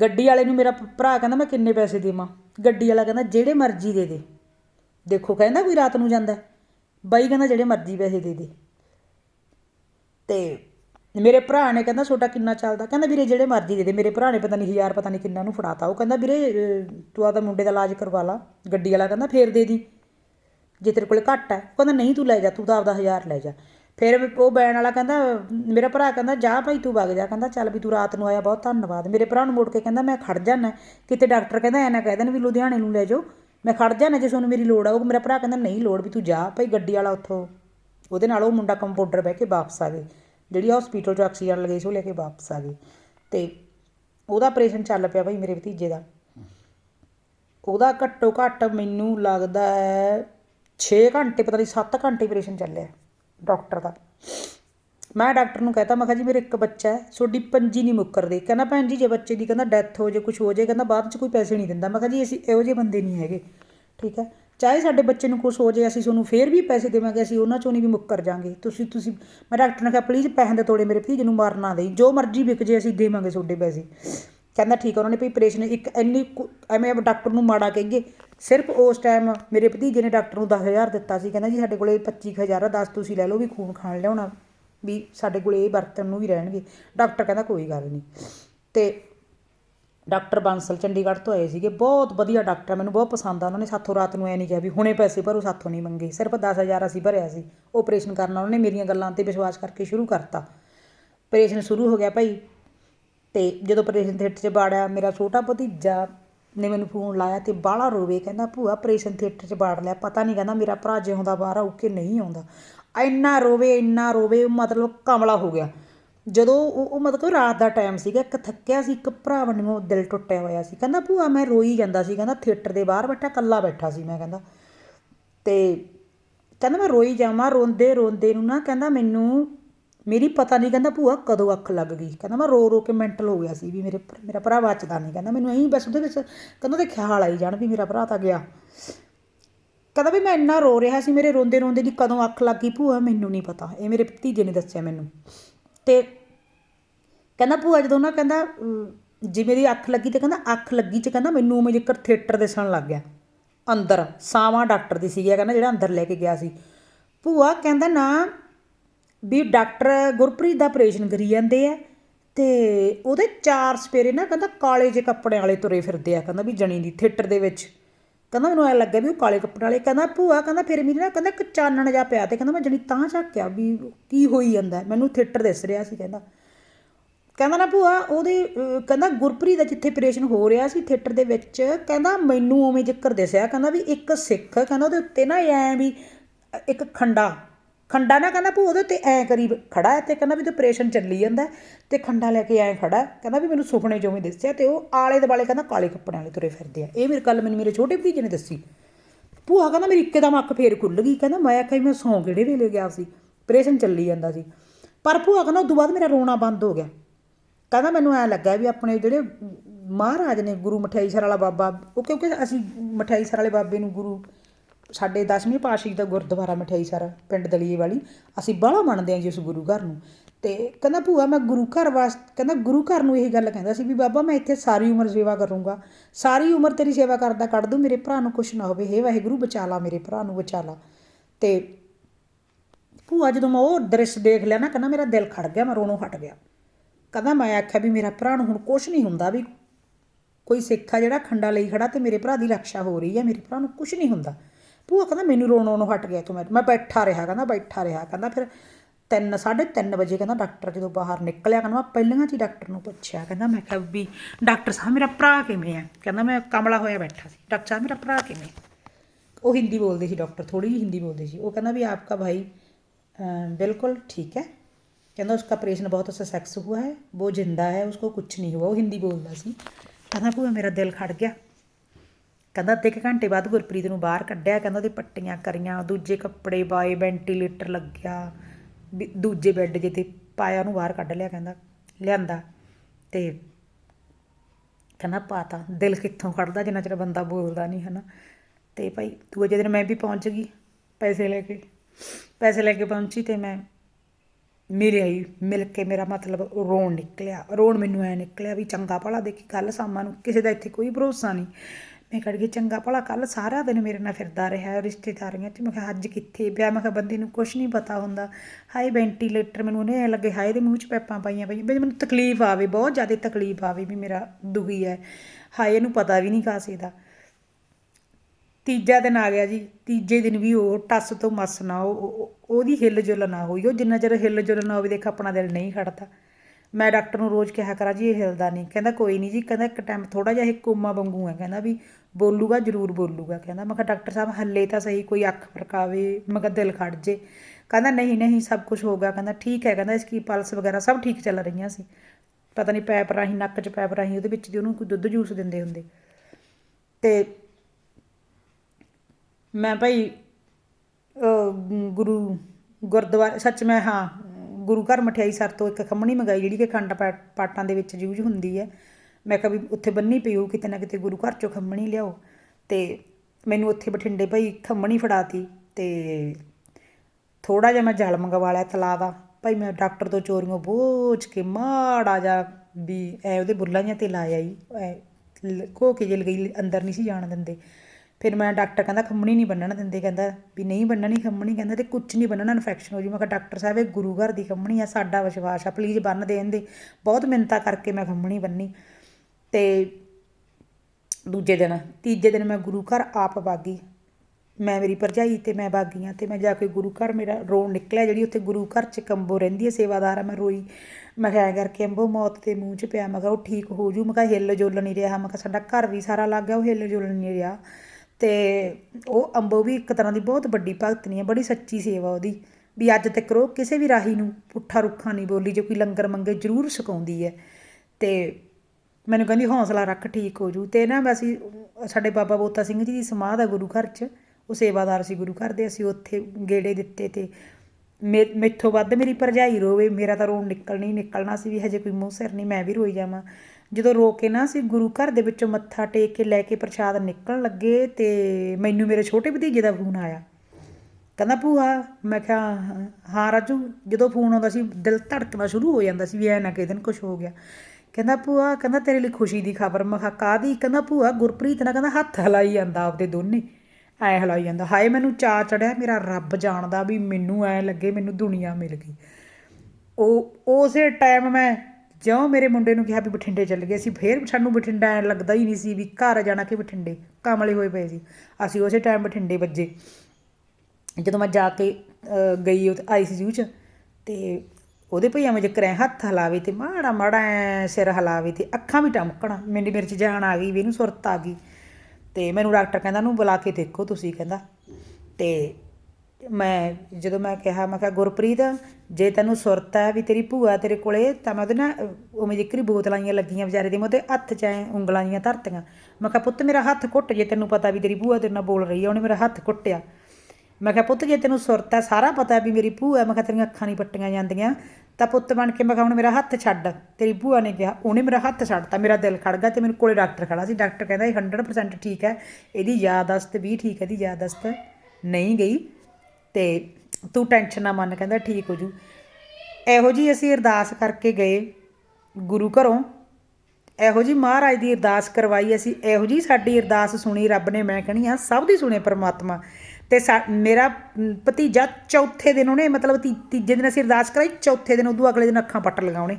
ਗੱਡੀ ਵਾਲੇ ਨੂੰ ਮੇਰਾ ਭਰਾ ਕਹਿੰਦਾ, ਮੈਂ ਕਿੰਨੇ ਪੈਸੇ ਦੇਵਾਂ? ਗੱਡੀ ਵਾਲਾ ਕਹਿੰਦਾ, ਜਿਹੜੇ ਮਰਜ਼ੀ ਦੇ ਦੇ। ਦੇਖੋ, ਕਹਿੰਦਾ ਕੋਈ ਰਾਤ ਨੂੰ ਜਾਂਦਾ ਬਾਈ ਕਹਿੰਦਾ, ਜਿਹੜੇ ਮਰਜ਼ੀ ਪੈਸੇ ਦੇ ਦੇ। ਤੇ ਮੇਰੇ ਭਰਾ ਨੇ ਕਹਿੰਦਾ ਛੋਟਾ ਕਿੰਨਾ ਚੱਲਦਾ? ਕਹਿੰਦਾ ਵੀਰੇ ਜਿਹੜੇ ਮਰਜ਼ੀ ਦੇ ਦੇ, ਮੇਰੇ ਭਰਾ ਨੇ ਪਤਾ ਨਹੀਂ ਹਜ਼ਾਰ ਪਤਾ ਨਹੀਂ ਕਿੰਨਾ ਨੂੰ ਫੜਾਤਾ। ਉਹ ਕਹਿੰਦਾ ਵੀਰੇ ਤੂੰ ਆਦਾ ਮੁੰਡੇ ਦਾ ਇਲਾਜ ਕਰਵਾ ਲਾ, ਗੱਡੀ ਵਾਲਾ ਕਹਿੰਦਾ ਫੇਰ ਦੇ ਦੀ, ਜੇ ਤੇਰੇ ਕੋਲ ਘੱਟ ਹੈ। ਉਹ ਕਹਿੰਦਾ ਨਹੀਂ ਤੂੰ ਲੈ ਜਾ, ਤੂੰ ਤਾਂ ਆਪਦਾ ਹਜ਼ਾਰ ਲੈ ਜਾ। ਫਿਰ ਉਹ ਬੈਣ ਵਾਲਾ ਕਹਿੰਦਾ, ਮੇਰਾ ਭਰਾ ਕਹਿੰਦਾ, ਜਾ ਭਾਈ ਤੂੰ ਵਗ ਜਾ। ਕਹਿੰਦਾ, ਚੱਲ ਵੀ ਤੂੰ ਰਾਤ ਨੂੰ ਆਇਆ, ਬਹੁਤ ਧੰਨਵਾਦ। ਮੇਰੇ ਭਰਾ ਨੂੰ ਮੁੜ ਕੇ ਕਹਿੰਦਾ, ਮੈਂ ਖੜ ਜਾਣਾ ਕਿਤੇ ਡਾਕਟਰ ਕਹਿੰਦਾ, ਐ ਨਾ ਕਹਿ ਦੇਣ ਵੀ ਲੁਧਿਆਣੇ ਨੂੰ ਲੈ ਜਾਓ। ਮੈਂ ਖੜ ਜਾਣਾ ਜੇ ਤੁਹਾਨੂੰ ਮੇਰੀ ਲੋੜ ਆ, ਉਹ ਮੇਰਾ ਭਰਾ ਕਹਿੰਦਾ, ਨਹੀਂ ਲੋੜ ਵੀ ਤੂੰ ਜਾ ਭਾਈ, ਗੱਡੀ ਵਾਲਾ ਉੱਥੋਂ ਉਹਦੇ ਨਾਲ ਉਹ ਮੁੰਡਾ ਕੰਪਾਊਂਡਰ ਬਹਿ ਕੇ ਵਾਪਸ ਆ ਗਏ। ਜਿਹੜੀ ਹਸਪੀਟਲ 'ਚ ਆਕਸੀਜਨ ਲਗਾਈ ਸੀ, ਉਹ ਲੈ ਕੇ ਵਾਪਸ ਆ ਗਏ। ਤੇ ਉਹਦਾ ਆਪਰੇਸ਼ਨ ਚੱਲ ਪਿਆ ਭਾਈ ਮੇਰੇ ਭਤੀਜੇ ਦਾ। ਉਹਦਾ ਘੱਟੋ ਘੱਟ ਮੈਨੂੰ ਲੱਗਦਾ ਹੈ 6 ਘੰਟੇ, ਪਤਾ ਨਹੀਂ 7 ਘੰਟੇ ਆਪਰੇਸ਼ਨ ਚੱਲਿਆ ਡਾਕਟਰ ਦਾ। ਮੈਂ ਡਾਕਟਰ ਨੂੰ ਕਹਤਾ, ਮੈਂ ਕਿਹਾ ਜੀ ਮੇਰੇ ਇੱਕ ਬੱਚਾ ਹੈ, ਤੁਹਾਡੀ ਪੰਜੀ ਨਹੀਂ ਮੁੱਕਰਦੇ। ਕਹਿੰਦਾ ਭੈਣ ਜੀ, ਜੇ ਬੱਚੇ ਦੀ ਕਹਿੰਦਾ ਡੈਥ ਹੋ ਜੇ ਕੁਝ ਹੋ ਜੇ, ਕਹਿੰਦਾ ਬਾਅਦ ਚ ਕੋਈ ਪੈਸੇ ਨਹੀਂ ਦਿੰਦਾ। ਮੈਂ ਕਿਹਾ ਜੀ, ਅਸੀਂ ਇਹੋ ਜਿਹੇ ਬੰਦੇ ਨਹੀਂ ਹੈਗੇ। ਠੀਕ ਹੈ? ਚਾਹੇ ਸਾਡੇ ਬੱਚੇ ਨੂੰ ਕੁਝ ਹੋ ਜੇ ਅਸੀਂ ਤੁਹਾਨੂੰ ਫੇਰ ਵੀ ਪੈਸੇ ਦੇਵਾਂਗੇ, ਅਸੀਂ ਉਹਨਾਂ ਚੋਂ ਨਹੀਂ ਵੀ ਮੁੱਕਰ ਜਾਾਂਗੇ। ਤੁਸੀਂ ਤੁਸੀਂ, ਮੈਂ ਡਾਕਟਰ ਨੇ ਕਿਹਾ ਪਲੀਜ਼ ਪੈਸੇ ਦੇ ਤੋੜੇ ਮੇਰੇ ਭਤੀਜੇ ਨੂੰ ਮਾਰ ਨਾ ਦੇਈ ਜੋ ਮਰਜ਼ੀ ਵਿਕ ਜੇ, ਅਸੀਂ ਦੇਵਾਂਗੇ ਤੁਹਾਡੇ ਪੈਸੇ। ਕਹਿੰਦਾ, ਠੀਕ ਆ, ਉਹਨਾਂ ਨੇ ਵੀ ਆਪਰੇਸ਼ਨ ਇੱਕ ਇੰਨੀ ਕੁ- ਐਵੇਂ ਡਾਕਟਰ ਨੂੰ ਮਾੜਾ ਕਹੀਏ, ਸਿਰਫ ਉਸ ਟਾਈਮ ਮੇਰੇ ਭਤੀਜੇ ਨੇ ਡਾਕਟਰ ਨੂੰ 10000 ਦਿੱਤਾ ਸੀ। ਕਹਿੰਦਾ ਜੀ, ਸਾਡੇ ਕੋਲੇ 25000 ਆ 10 ਤੁਸੀਂ ਲੈ ਲਓ ਵੀ ਖੂਨ ਖਾਣ ਲਿਆਉਣਾ, ਵੀ ਸਾਡੇ ਕੋਲੇ ਇਹ ਵਰਤਣ ਨੂੰ ਵੀ ਰਹਿਣਗੇ। ਡਾਕਟਰ ਕਹਿੰਦਾ, ਕੋਈ ਗੱਲ ਨਹੀਂ। ਤੇ ਡਾਕਟਰ ਬਾਂਸਲ ਚੰਡੀਗੜ੍ਹ ਤੋਂ ਆਏ ਸੀਗੇ। ਬਹੁਤ ਵਧੀਆ ਡਾਕਟਰ ਮੈਨੂੰ ਬਹੁਤ ਪਸੰਦ ਆ। ਉਹਨਾਂ ਨੇ ਸਾਥੋਂ ਰਾਤ ਨੂੰ ਐ ਨਹੀਂ ਕਿਹਾ ਵੀ ਹੁਣੇ ਪੈਸੇ ਭਰੋ, ਸਾਥੋਂ ਨਹੀਂ ਮੰਗੇ। ਸਿਰਫ 10000 ਅਸੀਂ ਭਰਿਆ ਸੀ। ਆਪਰੇਸ਼ਨ ਕਰਨਾ ਉਹਨਾਂ ਨੇ ਮੇਰੀਆਂ ਗੱਲਾਂ ਤੇ ਵਿਸ਼ਵਾਸ ਕਰਕੇ ਸ਼ੁਰੂ ਕਰਤਾ। ਆਪਰੇਸ਼ਨ ਸ਼ੁਰੂ ਹੋ ਗਿਆ ਭਾਈ। ਤੇ ਜਦੋਂ ਆਪਰੇਸ਼ਨ ਥੀਏਟਰ 'ਚ ਬਾੜਿਆ, ਮੇਰਾ ਛੋਟਾ ਭਤੀਜਾ ਨੇ ਮੈਨੂੰ ਫੋਨ ਲਾਇਆ ਤੇ ਬਾਹਲਾ ਰੋਵੇ, ਕਹਿੰਦਾ, ਭੂਆ ਆਪਰੇਸ਼ਨ ਥੀਏਟਰ 'ਚ ਬਾੜ ਲਿਆ। ਪਤਾ ਨਹੀਂ ਕਹਿੰਦਾ ਮੇਰਾ ਭਰਾ ਜਿਉਂਦਾ ਬਾਹਰ ਆਊ ਕਿ ਨਹੀਂ ਆਉਂਦਾ। ਇੰਨਾ ਰੋਵੇ ਇੰਨਾ ਰੋਵੇ, ਮਤਲਬ ਕਮਲਾ ਹੋ ਗਿਆ। ਜਦੋਂ ਉਹ ਉਹ ਮਤਲਬ ਰਾਤ ਦਾ ਟਾਈਮ ਸੀਗਾ, ਇੱਕ ਥੱਕਿਆ ਸੀ, ਇੱਕ ਭਰਾ ਵੱਲੋਂ ਦਿਲ ਟੁੱਟਿਆ ਹੋਇਆ ਸੀ। ਕਹਿੰਦਾ, ਭੂਆ, ਮੈਂ ਰੋਈ ਜਾਂਦਾ ਸੀ। ਕਹਿੰਦਾ, ਥੀਏਟਰ ਦੇ ਬਾਹਰ ਬੈਠਾ ਕੱਲਾ ਬੈਠਾ ਸੀ ਮੈਂ, ਕਹਿੰਦਾ। ਤੇ ਕਹਿੰਦਾ, ਮੈਂ ਰੋਈ ਜਾਵਾਂ, ਰੋਂਦੇ ਰੋਂਦੇ ਨੂੰ ਨਾ, ਕਹਿੰਦਾ, ਮੈਨੂੰ, ਮੇਰੀ ਪਤਾ ਨਹੀਂ ਕਹਿੰਦਾ, ਭੂਆ, ਕਦੋਂ ਅੱਖ ਲੱਗ ਗਈ? ਕਹਿੰਦਾ, ਮੈਂ ਰੋ ਰੋ ਕੇ ਮੈਂਟਲ ਹੋ ਗਿਆ ਸੀ ਵੀ ਮੇਰੇ ਮੇਰਾ ਭਰਾ ਬਚਦਾ ਨਹੀਂ ਕਹਿੰਦਾ, ਮੈਨੂੰ ਐਂ ਬਸ ਉਹਦੇ ਵਿੱਚ ਕਹਿੰਦਾ ਉਹਦੇ ਖਿਆਲ ਆਈ ਜਾਣ ਵੀ ਮੇਰਾ ਭਰਾ ਤਾਂ ਗਿਆ। ਕਹਿੰਦਾ ਵੀ ਮੈਂ ਇੰਨਾ ਰੋ ਰਿਹਾ ਸੀ ਮੇਰੇ ਰੋਂਦੇ ਰੋਂਦੇ ਦੀ ਕਦੋਂ ਅੱਖ ਲੱਗ ਗਈ? ਭੂਆ, ਮੈਨੂੰ ਨਹੀਂ ਪਤਾ। ਇਹ ਮੇਰੇ ਭਤੀਜੇ ਨੇ ਦੱਸਿਆ ਮੈਨੂੰ। ਤੇ ਕਹਿੰਦਾ ਭੂਆ ਜਦੋਂ ਨਾ ਕਹਿੰਦਾ ਅਮ, ਜਿਵੇਂ ਦੀ ਅੱਖ ਲੱਗੀ ਤੇ ਕਹਿੰਦਾ ਅੱਖ ਲੱਗੀ ਚ ਕਹਿੰਦਾ ਮੈਨੂੰ ਉਵੇਂ ਜੇਕਰ ਥੀਏਟਰ ਦਿਸਣ ਲੱਗ ਗਿਆ ਅੰਦਰ ਸਾਵਾਂ ਡਾਕਟਰ ਦੀ ਸੀਗਾ ਕਹਿੰਦਾ ਜਿਹੜਾ ਅੰਦਰ ਲੈ ਕੇ ਗਿਆ ਸੀ। ਭੂਆ ਕਹਿੰਦਾ ਨਾ ਵੀ ਡਾਕਟਰ ਗੁਰਪ੍ਰੀਤ ਦਾ ਆਪਰੇਸ਼ਨ ਕਰੀ ਜਾਂਦੇ ਆ ਤੇ ਉਹਦੇ ਚਾਰ ਸਪੇਰੇ ਨਾ ਕਹਿੰਦਾ ਕਾਲੇ ਜਿਹੇ ਕੱਪੜਿਆਂ ਵਾਲੇ ਤੁਰੇ ਫਿਰਦੇ ਆ ਕਹਿੰਦਾ ਵੀ ਜਣੀ ਦੀ ਥੀਏਟਰ ਦੇ ਵਿੱਚ। ਕਹਿੰਦਾ ਮੈਨੂੰ ਐ ਲੱਗਿਆ ਵੀ ਉਹ ਕਾਲੇ ਕੱਪੜੇ ਵਾਲੇ, ਕਹਿੰਦਾ ਭੂਆ, ਕਹਿੰਦਾ ਫਿਰ ਮੇਰੀ ਨਾ, ਕਹਿੰਦਾ ਇੱਕ ਚਾਨਣ ਜਿਹਾ ਪਿਆ ਤੇ ਕਹਿੰਦਾ ਮੈਂ ਜਣੀ ਤਾਂ ਝਾਕਿਆ ਵੀ ਕੀ ਹੋਈ ਜਾਂਦਾ, ਮੈਨੂੰ ਥੀਏਟਰ ਦਿਸ ਰਿਹਾ ਸੀ ਕਹਿੰਦਾ। ਕਹਿੰਦਾ ਨਾ ਭੂਆ, ਉਹਦੇ ਕਹਿੰਦਾ ਗੁਰਪ੍ਰੀਤ ਦਾ ਜਿੱਥੇ ਆਪਰੇਸ਼ਨ ਹੋ ਰਿਹਾ ਸੀ ਥੀਏਟਰ ਦੇ ਵਿੱਚ, ਕਹਿੰਦਾ ਮੈਨੂੰ ਉਵੇਂ ਜ਼ਿਕਰ ਦਿਸਿਆ, ਕਹਿੰਦਾ ਵੀ ਇੱਕ ਸਿੱਖ, ਕਹਿੰਦਾ ਉਹਦੇ ਉੱਤੇ ਨਾ ਐ ਵੀ ਇੱਕ ਖੰਡਾ ਖੰਡਾ ਨਾ ਕਹਿੰਦਾ ਭੂਆ ਉਹਦੇ ਉੱਤੇ ਐ ਕਰੀ ਖੜਾ ਹੈ ਤੇ ਕਹਿੰਦਾ ਵੀ ਤੇ ਆਪਰੇਸ਼ਨ ਚੱਲੀ ਜਾਂਦਾ ਹੈ ਤੇ ਖੰਡਾ ਲੈ ਕੇ ਐ ਖੜਾ ਕਹਿੰਦਾ ਵੀ ਮੈਨੂੰ ਸੁਪਨੇ 'ਚ ਉਵੇਂ ਦਿਸਿਆ ਤੇ ਉਹ ਆਲੇ ਦੁਆਲੇ ਕਹਿੰਦਾ ਕਾਲੇ ਕੱਪੜਿਆਂ ਵਾਲੇ ਤੁਰੇ ਫਿਰਦੇ ਆ। ਇਹ ਮੇਰੀ ਗੱਲ ਮੈਨੂੰ ਮੇਰੇ ਛੋਟੇ ਭਤੀਜੇ ਨੇ ਦੱਸੀ। ਭੂਆ ਕਹਿੰਦਾ ਮੇਰੀ ਇੱਕਦਮ ਅੱਖ ਫੇਰ ਖੁੱਲ ਗਈ। ਕਹਿੰਦਾ ਮੈਂ ਆਖਿਆ ਵੀ ਮੈਂ ਸੌਂ ਕਿਹੜੇ ਵੇਲੇ ਗਿਆ ਸੀ। ਆਪਰੇਸ਼ਨ ਚੱਲੀ ਜਾਂਦਾ ਸੀ। ਪਰ ਭੂਆ ਕਹਿੰਦਾ ਉਦੋਂ ਬਾਅਦ ਮੇਰਾ ਰੋਣਾ ਬੰਦ ਹੋ ਗਿਆ। ਕਹਿੰਦਾ ਮੈਨੂੰ ਐ ਲੱਗਾ ਵੀ ਆਪਣੇ ਜਿਹੜੇ ਮਹਾਰਾਜ ਨੇ ਗੁਰੂ ਮਠਿਆਈ ਸਰ ਵਾਲਾ ਬਾਬਾ, ਉਹ ਕਿਉਂਕਿ ਅਸੀਂ ਮਠਿਆਈ ਸਰ ਵਾਲੇ ਬਾਬੇ ਨੂੰ ਗੁਰੂ ਸਾਡੇ 10ਵੀਂ ਪਾਤਸ਼ਾਹੀ ਦਾ ਗੁਰਦੁਆਰਾ ਮਠਿਆਈ ਸਾਰਾ ਪਿੰਡ ਦਲੀਏ ਵਾਲੀ, ਅਸੀਂ ਬਾਹਲਾ ਮੰਨਦੇ ਹਾਂ ਜੀ ਉਸ ਗੁਰੂ ਘਰ ਨੂੰ। ਤੇ ਕਹਿੰਦਾ, ਭੂਆ, ਮੈਂ ਗੁਰੂ ਘਰ ਵਾਸਤੇ ਕਹਿੰਦਾ, ਗੁਰੂ ਘਰ ਨੂੰ ਇਹ ਗੱਲ ਕਹਿੰਦਾ ਸੀ ਵੀ, ਬਾਬਾ, ਮੈਂ ਇੱਥੇ ਸਾਰੀ ਉਮਰ ਸੇਵਾ ਕਰੂੰਗਾ। ਸਾਰੀ ਉਮਰ ਤੇਰੀ ਸੇਵਾ ਕਰਦਾ, ਕੱਢ ਦੂੰ ਮੇਰੇ ਭਰਾ ਨੂੰ, ਕੁਛ ਨਾ ਹੋਵੇ। ਹੇ ਵਾਹਿਗੁਰੂ, ਬਚਾ ਲਾ ਮੇਰੇ ਭਰਾ ਨੂੰ, ਬਚਾ ਲਾ। ਤੇ ਭੂਆ, ਜਦੋਂ ਮੈਂ ਉਹ ਦ੍ਰਿਸ਼ ਦੇਖ ਲਿਆ ਨਾ, ਕਹਿੰਦਾ, ਮੇਰਾ ਦਿਲ ਖੜ ਗਿਆ, ਮੈਂ ਰੋਣੋਂ ਹਟ ਗਿਆ। ਕਹਿੰਦਾ, ਮੈਂ ਆਖਿਆ ਵੀ, ਮੇਰਾ ਭਰਾ ਨੂੰ ਹੁਣ ਕੁਛ ਨਹੀਂ ਹੁੰਦਾ ਵੀ, ਕੋਈ ਸਿੱਖ ਆ ਜਿਹੜਾ ਖੰਡਾ ਲਈ ਖੜਾ ਤੇ ਮੇਰੇ ਭਰਾ ਦੀ ਰੱਖਿਆ ਹੋ ਰਹੀ ਹੈ ਮੇਰੇ ਭਰਾ ਨੂੰ ਕੁਛ ਨਹੀਂ ਹੁੰਦਾ। ਭੂਆ ਕਹਿੰਦਾ ਮੈਨੂੰ ਰੋਣੋਂ ਨੂੰ ਹਟ ਗਿਆ ਤੂੰ ਮੈਂ ਬੈਠਾ ਰਿਹਾ, ਕਹਿੰਦਾ ਬੈਠਾ ਰਿਹਾ, ਕਹਿੰਦਾ ਫਿਰ 3 3:30 ਵਜੇ ਕਹਿੰਦਾ ਡਾਕਟਰ ਜਦੋਂ ਬਾਹਰ ਨਿਕਲਿਆ, ਕਹਿੰਦਾ ਮੈਂ ਪਹਿਲਾਂ ਹੀ ਡਾਕਟਰ ਨੂੰ ਪੁੱਛਿਆ, ਕਹਿੰਦਾ ਮੈਂ ਕਿਹਾ ਵੀ ਡਾਕਟਰ ਸਾਹਿਬ ਮੇਰਾ ਭਰਾ ਕਿਵੇਂ ਹੈ ਕਹਿੰਦਾ ਮੈਂ ਕਮਲਾ ਹੋਇਆ ਬੈਠਾ ਸੀ। ਡਾਕਟਰ ਸਾਹਿਬ ਮੇਰਾ ਭਰਾ ਕਿਵੇਂ? ਉਹ ਹਿੰਦੀ ਬੋਲਦੇ ਸੀ ਡਾਕਟਰ ਥੋੜੀ ਜਿਹੀ ਹਿੰਦੀ ਬੋਲਦੇ ਸੀ। ਉਹ ਕਹਿੰਦਾ ਵੀ ਆਪਕਾ ਭਾਈ ਬਿਲਕੁਲ ਠੀਕ ਹੈ। ਕਹਿੰਦਾ ਉਸਕਾ ਆਪਰੇਸ਼ਨ ਬਹੁਤ ਅੱਛਾ ਸੈਕਸ ਹੁਆ ਹੈ ਉਹ ਜਿੰਦਾ ਹੈ, ਉਸਕੋ ਕੁਝ ਨਹੀਂ ਹੁਆ ਉਹ ਹਿੰਦੀ ਬੋਲਦਾ ਸੀ। ਕਹਿੰਦਾ ਭੂਆ ਮੇਰਾ ਦਿਲ ਖੜ ਗਿਆ। ਕਹਿੰਦਾ ਅੱਧੇ ਕੁ ਘੰਟੇ ਬਾਅਦ ਗੁਰਪ੍ਰੀਤ ਨੂੰ ਬਾਹਰ ਕੱਢਿਆ, ਕਹਿੰਦਾ ਉਹਦੇ ਪੱਟੀਆਂ ਕਰੀਆਂ, ਦੂਜੇ ਕੱਪੜੇ ਪਾਏ ਵੈਂਟੀਲੇਟਰ ਲੱਗਿਆ, ਵੀ ਦੂਜੇ ਬੈੱਡ ਜੇ ਪਾਇਆ ਉਹਨੂੰ ਬਾਹਰ ਕੱਢ ਲਿਆ, ਕਹਿੰਦਾ, ਲਿਆਂਦਾ ਤੇ ਕਹਿੰਦਾ ਪਾਤਾ, ਦਿਲ ਕਿੱਥੋਂ ਖੜਦਾ ਜਿੰਨਾ ਚਿਰ ਬੰਦਾ ਬੋਲਦਾ ਨਹੀਂ, ਹਨਾ। ਤੇ ਭਾਈ ਦੂਜੇ ਦਿਨ ਮੈਂ ਵੀ ਪਹੁੰਚ ਗਈ, ਪੈਸੇ ਲੈ ਕੇ, ਪੈਸੇ ਲੈ ਕੇ ਪਹੁੰਚੀ ਤੇ ਮੈਂ ਮਿਲ ਆਈ, ਮਿਲ ਕੇ ਮੇਰਾ ਮਤਲਬ ਰੋਣ ਨਿਕਲਿਆ, ਰੋਣ ਮੈਨੂੰ ਐ ਨਿਕਲਿਆ ਵੀ ਚੰਗਾ ਭਲਾ ਦੇਖੀ ਕੱਲ ਸ਼ਾਮਾਂ ਨੂੰ ਕਿਸੇ ਦਾ ਇੱਥੇ ਕੋਈ ਭਰੋਸਾ ਨਹੀਂ। ਮੈਂ ਕੱਢ ਗਈ ਚੰਗਾ ਭਲਾ ਕੱਲ ਸਾਰਾ ਦਿਨ ਮੇਰੇ ਨਾਲ ਫਿਰਦਾ ਰਿਹਾ ਰਿਸ਼ਤੇਦਾਰੀਆਂ 'ਚ। ਮੈਂ ਕਿਹਾ, ਅੱਜ ਕਿੱਥੇ ਪਿਆ? ਮੈਂ ਕਿਹਾ, ਬੰਦੇ ਨੂੰ ਕੁਝ ਨਹੀਂ ਪਤਾ ਹੁੰਦਾ। ਹਾਏ ਵੈਂਟੀਲੇਟਰ ਮੈਨੂੰ ਉਹਨੇ ਲੱਗੇ, ਹਾਏ ਦੇ ਮੂੰਹ 'ਚ ਪੈਪਾਂ ਪਾਈਆਂ ਪਈਆਂ। ਵੀ ਮੈਨੂੰ ਤਕਲੀਫ ਆਵੇ, ਬਹੁਤ ਜ਼ਿਆਦਾ ਤਕਲੀਫ ਆਵੇ ਵੀ ਮੇਰਾ ਦੁਖੀ ਹੈ। ਹਾਏ, ਇਹਨੂੰ ਪਤਾ ਵੀ ਨਹੀਂ ਕਾਸੇ ਦਾ ਤੀਜਾ ਦਿਨ ਆ ਗਿਆ ਜੀ। ਤੀਜੇ ਦਿਨ ਵੀ ਉਹ ਟੱਸ ਤੋਂ ਮਸ ਨਾ ਉਹ ਉਹਦੀ ਹਿੱਲ ਜੁਲ ਨਾ ਹੋਈ। ਉਹ ਜਿੰਨਾ ਚਿਰ ਹਿੱਲ ਜੁਲ ਨਾ ਹੋਵੇ, ਦੇਖ, ਆਪਣਾ ਦਿਲ ਨਹੀਂ ਖੜਦਾ। ਮੈਂ ਡਾਕਟਰ ਨੂੰ ਰੋਜ਼ ਕਿਹਾ ਕਰਾਂ, ਜੀ ਇਹ ਹਿਲਦਾ ਨਹੀਂ। ਕਹਿੰਦਾ, ਕੋਈ ਨਹੀਂ ਜੀ। ਕਹਿੰਦਾ, ਇੱਕ ਟਾਈਮ ਥੋੜਾ ਜਿਹਾ ਇਹ ਕੋਮਾ ਵਾਂਗੂ ਹੈ। ਕਹਿੰਦਾ ਵੀ ਬੋਲੂਗਾ, ਜ਼ਰੂਰ ਬੋਲੂਗਾ। ਕਹਿੰਦਾ, ਮੈਂ ਕਿਹਾ, ਡਾਕਟਰ ਸਾਹਿਬ, ਹੱਲੇ ਤਾਂ ਸਹੀ ਕੋਈ ਅੱਖ ਫਰਕਾਵੇ ਮੈਂ ਕਿਹਾ, ਦਿਲ ਖੜ ਜੇ। ਕਹਿੰਦਾ, ਨਹੀਂ ਨਹੀਂ, ਸਭ ਕੁਝ ਹੋਗਾ ਕਹਿੰਦਾ, ਠੀਕ ਹੈ। ਕਹਿੰਦਾ ਇਸ ਇਸकी ਪਲਸ ਵਗੈਰਾ ਸਭ ਠੀਕ ਚੱਲ ਰਹੀਆਂ ਸੀ। ਪਤਾ ਨਹੀਂ ਪੈਪ ਰਾਹੀਂ, ਨੱਕ 'ਚ ਪੈਪ ਰਾਹੀਂ, ਉਹਦੇ ਵਿੱਚ ਦੀ ਉਹਨੂੰ ਕੋਈ ਦੁੱਧ ਜੂਸ ਦਿੰਦੇ ਹੁੰਦੇ। ਤੇ ਮੈਂ ਭਾਈ ਗੁਰੂ ਗੁਰਦੁਆਰਾ, ਸੱਚ ਮੈਂ, ਹਾਂ ਗੁਰੂ ਘਰ ਮਠਿਆਈ ਸਰ ਤੋਂ ਇੱਕ ਖੰਮਣੀ ਮੰਗਾਈ, ਜਿਹੜੀ ਕਿ ਖੰਡ ਪਾਟਾਂ ਦੇ ਵਿੱਚ ਯੂਜ਼ ਹੁੰਦੀ ਹੈ। ਮੈਂ ਕਿਹਾ ਵੀ ਉੱਥੇ ਬੰਨੀ ਪਈ ਉਹ ਕਿਤੇ ਨਾ ਕਿਤੇ ਗੁਰੂ ਘਰ ਚੋਂ ਖੰਮਣੀ ਲਿਆਓ। ਤੇ ਮੈਨੂੰ ਉੱਥੇ ਬਠਿੰਡੇ ਭਾਈ ਖੰਮਣੀ ਫੜਾਤੀ ਤੇ ਥੋੜਾ ਜਿਹਾ ਮੈਂ ਜਲ ਮੰਗਵਾ ਲਿਆ ਤਲਾ ਦਾ। ਭਾਈ ਮੈਂ ਡਾਕਟਰ ਤੋਂ ਚੋਰੀਆਂ ਬੋਝ ਕੇ ਮਾੜਾ ਜਾ ਵੀ ਐ ਉਹਦੇ ਬੁੱਲਾਂ ਜਿਹੀਆਂ ਤੇ ਲਾਇਆ ਹੀ ਐ ਕੋ ਕੇ ਜਿਲ ਗਈ, ਅੰਦਰ ਨਹੀਂ ਸੀ ਜਾਣ ਦਿੰਦੇ। ਫਿਰ ਮੈਂ ਡਾਕਟਰ ਕਹਿੰਦਾ ਖੰਮਣੀ ਨਹੀਂ ਬੰਨਣ ਦਿੰਦੇ, ਕਹਿੰਦਾ ਵੀ ਨਹੀਂ ਬੰਨਣੀ ਖੰਮਣੀ, ਕਹਿੰਦਾ ਤੇ ਕੁਝ ਨਹੀਂ ਬੰਨਣਾ ਇਨਫੈਕਸ਼ਨ ਹੋ ਜੀ। ਮੈਂ ਕਿਹਾ ਡਾਕਟਰ ਸਾਹਿਬ, ਇਹ ਗੁਰੂ ਘਰ ਦੀ ਖੰਮਣੀ ਆ, ਸਾਡਾ ਵਿਸ਼ਵਾਸ ਆ ਪਲੀਜ਼ ਬੰਨ ਦੇਣ ਦੇ। ਬਹੁਤ ਮਿੰਨਤਾਂ ਕਰਕੇ ਮੈਂ ਖੰਮਣੀ ਬੰਨੀ। ਤੇ ਦੂਜੇ ਦਿਨ, ਤੀਜੇ ਦਿਨ ਮੈਂ ਗੁਰੂ ਘਰ ਆਪ ਵਾਗੀ। ਮੈਂ ਮੇਰੀ ਭਰਜਾਈ ਤੇ ਮੈਂ ਬਾਗੀਆਂ ਤੇ ਮੈਂ ਜਾ ਕੇ ਗੁਰੂ ਘਰ, ਮੇਰਾ ਰੋਣ ਨਿਕਲਿਆ ਜਿਹੜੀ ਉੱਥੇ ਗੁਰੂ ਘਰ 'ਚ ਕੰਬੋ ਰਹਿੰਦੀ ਹੈ ਸੇਵਾਦਾਰ ਆ, ਮੈਂ ਰੋਈ। ਮੈਂ ਕਿਹਾ ਕਰਕੇ ਅੰਬੋ, ਮੌਤ ਦੇ ਮੂੰਹ 'ਚ ਪਿਆ, ਮੈਂ ਕਿਹਾ ਉਹ ਠੀਕ ਹੋ ਜੂ। ਮੈਂ ਕਿਹਾ ਹਿੱਲ ਜੁਲ ਨਹੀਂ ਰਿਹਾ। ਮੈਂ ਕਿਹਾ ਸਾਡਾ ਘਰ ਵੀ ਸਾਰਾ ਲੱਗ ਗਿਆ ਉਹ ਹਿੱਲ ਜੁਲ ਨਹੀਂ ਰਿਹਾ। ਅਤੇ ਉਹ ਅੰਬੋ ਵੀ ਇੱਕ ਤਰ੍ਹਾਂ ਦੀ ਬਹੁਤ ਵੱਡੀ ਭਗਤਨੀ ਹੈ, ਬੜੀ ਸੱਚੀ ਸੇਵਾ ਉਹਦੀ। ਵੀ ਅੱਜ ਤੱਕ ਉਹ ਕਿਸੇ ਵੀ ਰਾਹੀ ਨੂੰ ਪੁੱਠਾ ਰੁੱਖਾ ਨਹੀਂ ਬੋਲੀ, ਜੇ ਕੋਈ ਲੰਗਰ ਮੰਗੇ ਜ਼ਰੂਰ ਸਿਖਾਉਂਦੀ ਹੈ। ਅਤੇ ਮੈਨੂੰ ਕਹਿੰਦੀ, ਹੌਸਲਾ ਰੱਖ, ਠੀਕ ਹੋ ਜੂ। ਤੇ ਨਾ ਅਸੀਂ, ਸਾਡੇ ਬਾਬਾ ਬੋਤਾ ਸਿੰਘ ਜੀ ਦੀ ਸਮਾਧ ਆ ਗੁਰੂ ਘਰ 'ਚ, ਉਹ ਸੇਵਾਦਾਰ ਸੀ ਗੁਰੂ ਘਰ ਦੇ, ਅਸੀਂ ਉੱਥੇ ਗੇੜੇ ਦਿੱਤੇ ਤੇ ਮੇ, ਮੈਥੋਂ ਵੱਧ ਮੇਰੀ ਭਰਜਾਈ ਰੋਵੇ, ਮੇਰਾ ਤਾਂ ਰੋਣ ਨਿਕਲ ਨਹੀਂ, ਨਿਕਲਣਾ ਸੀ ਵੀ ਹਜੇ ਕੋਈ ਮੂੰਹ ਸਿਰ ਨਹੀਂ, ਮੈਂ ਵੀ ਰੋਈ ਜਾਵਾਂ। ਜਦੋਂ ਰੋਕੇ ਨਾ ਅਸੀਂ ਗੁਰੂ ਘਰ ਦੇ ਵਿੱਚੋਂ ਮੱਥਾ ਟੇਕ ਕੇ ਲੈ ਕੇ ਪ੍ਰਸ਼ਾਦ ਨਿਕਲਣ ਲੱਗੇ ਅਤੇ ਮੈਨੂੰ ਮੇਰੇ ਛੋਟੇ ਭਤੀਜੇ ਦਾ ਫੋਨ ਆਇਆ। ਕਹਿੰਦਾ, ਭੂਆ, ਮੈਂ ਕਿਹਾ, ਹਾਂ ਰਾਜੂ, ਜਦੋਂ ਫੋਨ ਆਉਂਦਾ ਸੀ ਦਿਲ ਧੜਕਣਾ ਸ਼ੁਰੂ ਹੋ ਜਾਂਦਾ ਸੀ ਵੀ ਐ ਨਾ ਕਿਸੇ ਦਿਨ ਕੁਝ ਹੋ ਗਿਆ। ਕਹਿੰਦਾ, ਭੂਆ, ਕਹਿੰਦਾ ਤੇਰੇ ਲਈ ਖੁਸ਼ੀ ਦੀ ਖਬਰ, ਮੈਂ ਕਿਹਾ, ਕਾਹਦੀ? ਕਹਿੰਦਾ, ਭੂਆ, ਗੁਰਪ੍ਰੀਤ ਨਾ ਕਹਿੰਦਾ ਹੱਥ ਹਲਾਈ ਜਾਂਦਾ ਆਪਦੇ ਦੋਨੇ। ਐ ਹਲਾਈ ਜਾਂਦਾ। ਹਾਏ, ਮੈਨੂੰ ਚਾ ਚੜਿਆ, ਮੇਰਾ ਰੱਬ ਜਾਣਦਾ ਵੀ ਮੈਨੂੰ ਐ ਲੱਗੇ, ਮੈਨੂੰ ਦੁਨੀਆ ਮਿਲ ਗਈ। ਉਹ, ਉਸੇ ਟਾਈਮ ਮੈਂ ਜਿਉਂ ਮੇਰੇ ਮੁੰਡੇ ਨੂੰ ਕਿਹਾ ਵੀ ਬਠਿੰਡੇ ਚੱਲ ਗਏ ਸੀ ਫੇਰ ਸਾਨੂੰ ਬਠਿੰਡਾ ਐ ਲੱਗਦਾ ਹੀ ਨਹੀਂ ਸੀ ਵੀ ਘਰ ਜਾਣਾ ਕਿ ਬਠਿੰਡੇ ਕਾਮਲੇ ਹੋਏ ਪਏ ਸੀ। ਅਸੀਂ ਉਸੇ ਟਾਈਮ ਬਠਿੰਡੇ ਵੱਜੇ। ਜਦੋਂ ਮੈਂ ਜਾ ਕੇ ਅ, ਗਈ ਉਹ ਆਈਸੀਯੂ ਚ ਤੇ ਉਹਦੇ ਭਈਆ ਮੈਂ ਜਿਕਰ ਹੱਥ ਹਲਾਵੇ ਤੇ ਮਾੜਾ ਮਾੜਾ ਐਂ ਸਿਰ ਹਲਾਵੇ ਤੇ ਅੱਖਾਂ ਵੀ ਟਮਕਣਾ ਮੇਰੀ ਮੇਰੇ ਚ ਜਾਨ ਆ ਗਈ ਵੀ ਇਹਨੂੰ ਸੁਰਤ ਆ ਗਈ। ਤੇ ਮੈਨੂੰ ਡਾਕਟਰ ਕਹਿੰਦਾ ਨੂੰ ਬੁਲਾ ਕੇ ਦੇਖੋ ਤੁਸੀਂ ਕਹਿੰਦਾ। ਤੇ ਮੈਂ ਜਦੋਂ ਮੈਂ ਕਿਹਾ ਮੈਂ ਕਿਹਾ ਗੁਰਪ੍ਰੀਤ ਜੇ ਤੈਨੂੰ ਸੁਰਤ ਹੈ ਵੀ ਤੇਰੀ ਭੂਆ ਤੇਰੇ ਕੋਲੇ ਤਾਂ ਮੈਂ ਉਹਦੇ ਨਾ ਅਹ, ਉਵੇਂ ਜਿਕਰੀ ਬੋਤਲਾਂ ਜਿਹੀਆਂ ਲੱਗੀਆਂ ਵਿਚਾਰੇ ਦੇ ਮੈਂ ਉਹਦੇ ਹੱਥ 'ਚ ਐਂ ਉਂਗਲਾਂ ਜਿਹੀਆਂ ਧਰਤੀਆਂ। ਮੈਂ ਕਿਹਾ ਪੁੱਤ ਮੇਰਾ ਹੱਥ ਘੁੱਟ ਜੇ ਤੈਨੂੰ ਪਤਾ ਵੀ ਤੇਰੀ ਭੂਆ ਤੇਰੇ ਨਾਲ ਬੋਲ ਰਹੀ ਹੈ ਉਹਨੇ ਮੇਰਾ ਹੱਥ ਘੁੱਟਿਆ। ਮੈਂ ਕਿਹਾ ਪੁੱਤ ਜੇ ਤੈਨੂੰ ਸੁਰਤ ਹੈ ਸਾਰਾ ਪਤਾ ਵੀ ਮੇਰੀ ਭੂਆ ਮੈਂ ਕਿਹਾ ਤੇਰੀਆਂ ਅੱਖਾਂ ਨਹੀਂ ਪੱਟੀਆਂ ਜਾਂਦੀਆਂ। ਤਾਂ ਪੁੱਤ ਬਣ ਕੇ ਮੈਂ ਕਿਹਾ ਹੁਣ ਮੇਰਾ ਹੱਥ ਛੱਡ। ਤੇਰੀ ਭੂਆ ਨੇ ਕਿਹਾ ਉਹਨੇ ਮੇਰਾ ਹੱਥ ਛੱਡਤਾ ਮੇਰਾ ਦਿਲ ਖੜ ਗਿਆ ਤੇ ਮੇਰੇ ਕੋਲੇ ਡਾਕਟਰ ਖੜਾ ਸੀ। ਡਾਕਟਰ ਕਹਿੰਦਾ ਇਹ 100% ਠੀਕ ਹੈ। ਇਹਦੀ ਯਾਦਾਸ਼ਤ ਵੀ ਠੀਕ ਹੈ ਇਹਦੀ ਯਾਦਾਸ਼ਤ ਨਹੀਂ ਗਈ। ਤੇ ਤੂੰ ਟੈਨਸ਼ਨ ਨਾ ਮੰਨ, ਕਹਿੰਦਾ ਠੀਕ ਹੋ ਜੂ। ਇਹੋ ਜੀ ਅਸੀਂ ਅਰਦਾਸ ਕਰਕੇ ਗਏ ਗੁਰੂ ਘਰੋਂ। ਇਹੋ ਜੀ ਮਹਾਰਾਜ ਦੀ ਅਰਦਾਸ ਕਰਵਾਈ ਅਸੀਂ, ਇਹੋ ਜੀ ਸਾਡੀ ਅਰਦਾਸ ਸੁਣੀ ਰੱਬ ਨੇ, ਮੈਂ ਕਹਣੀ ਆ ਸਭ ਦੀ ਸੁਣੇ ਪਰਮਾਤਮਾ। ਤੇ ਸਾ- ਮੇਰਾ ਭਤੀਜਾ ਚੌਥੇ ਦਿਨ ਉਹਨੇ, ਮਤਲਬ ਤੀ- ਤੀਜੇ ਦਿਨ ਅਸੀਂ ਅਰਦਾਸ ਕਰਾਈ, ਚੌਥੇ ਦਿਨ ਉਦੋਂ ਅਗਲੇ ਦਿਨ ਅੱਖਾਂ ਪੱਟ ਲਗਾਉਣੇ।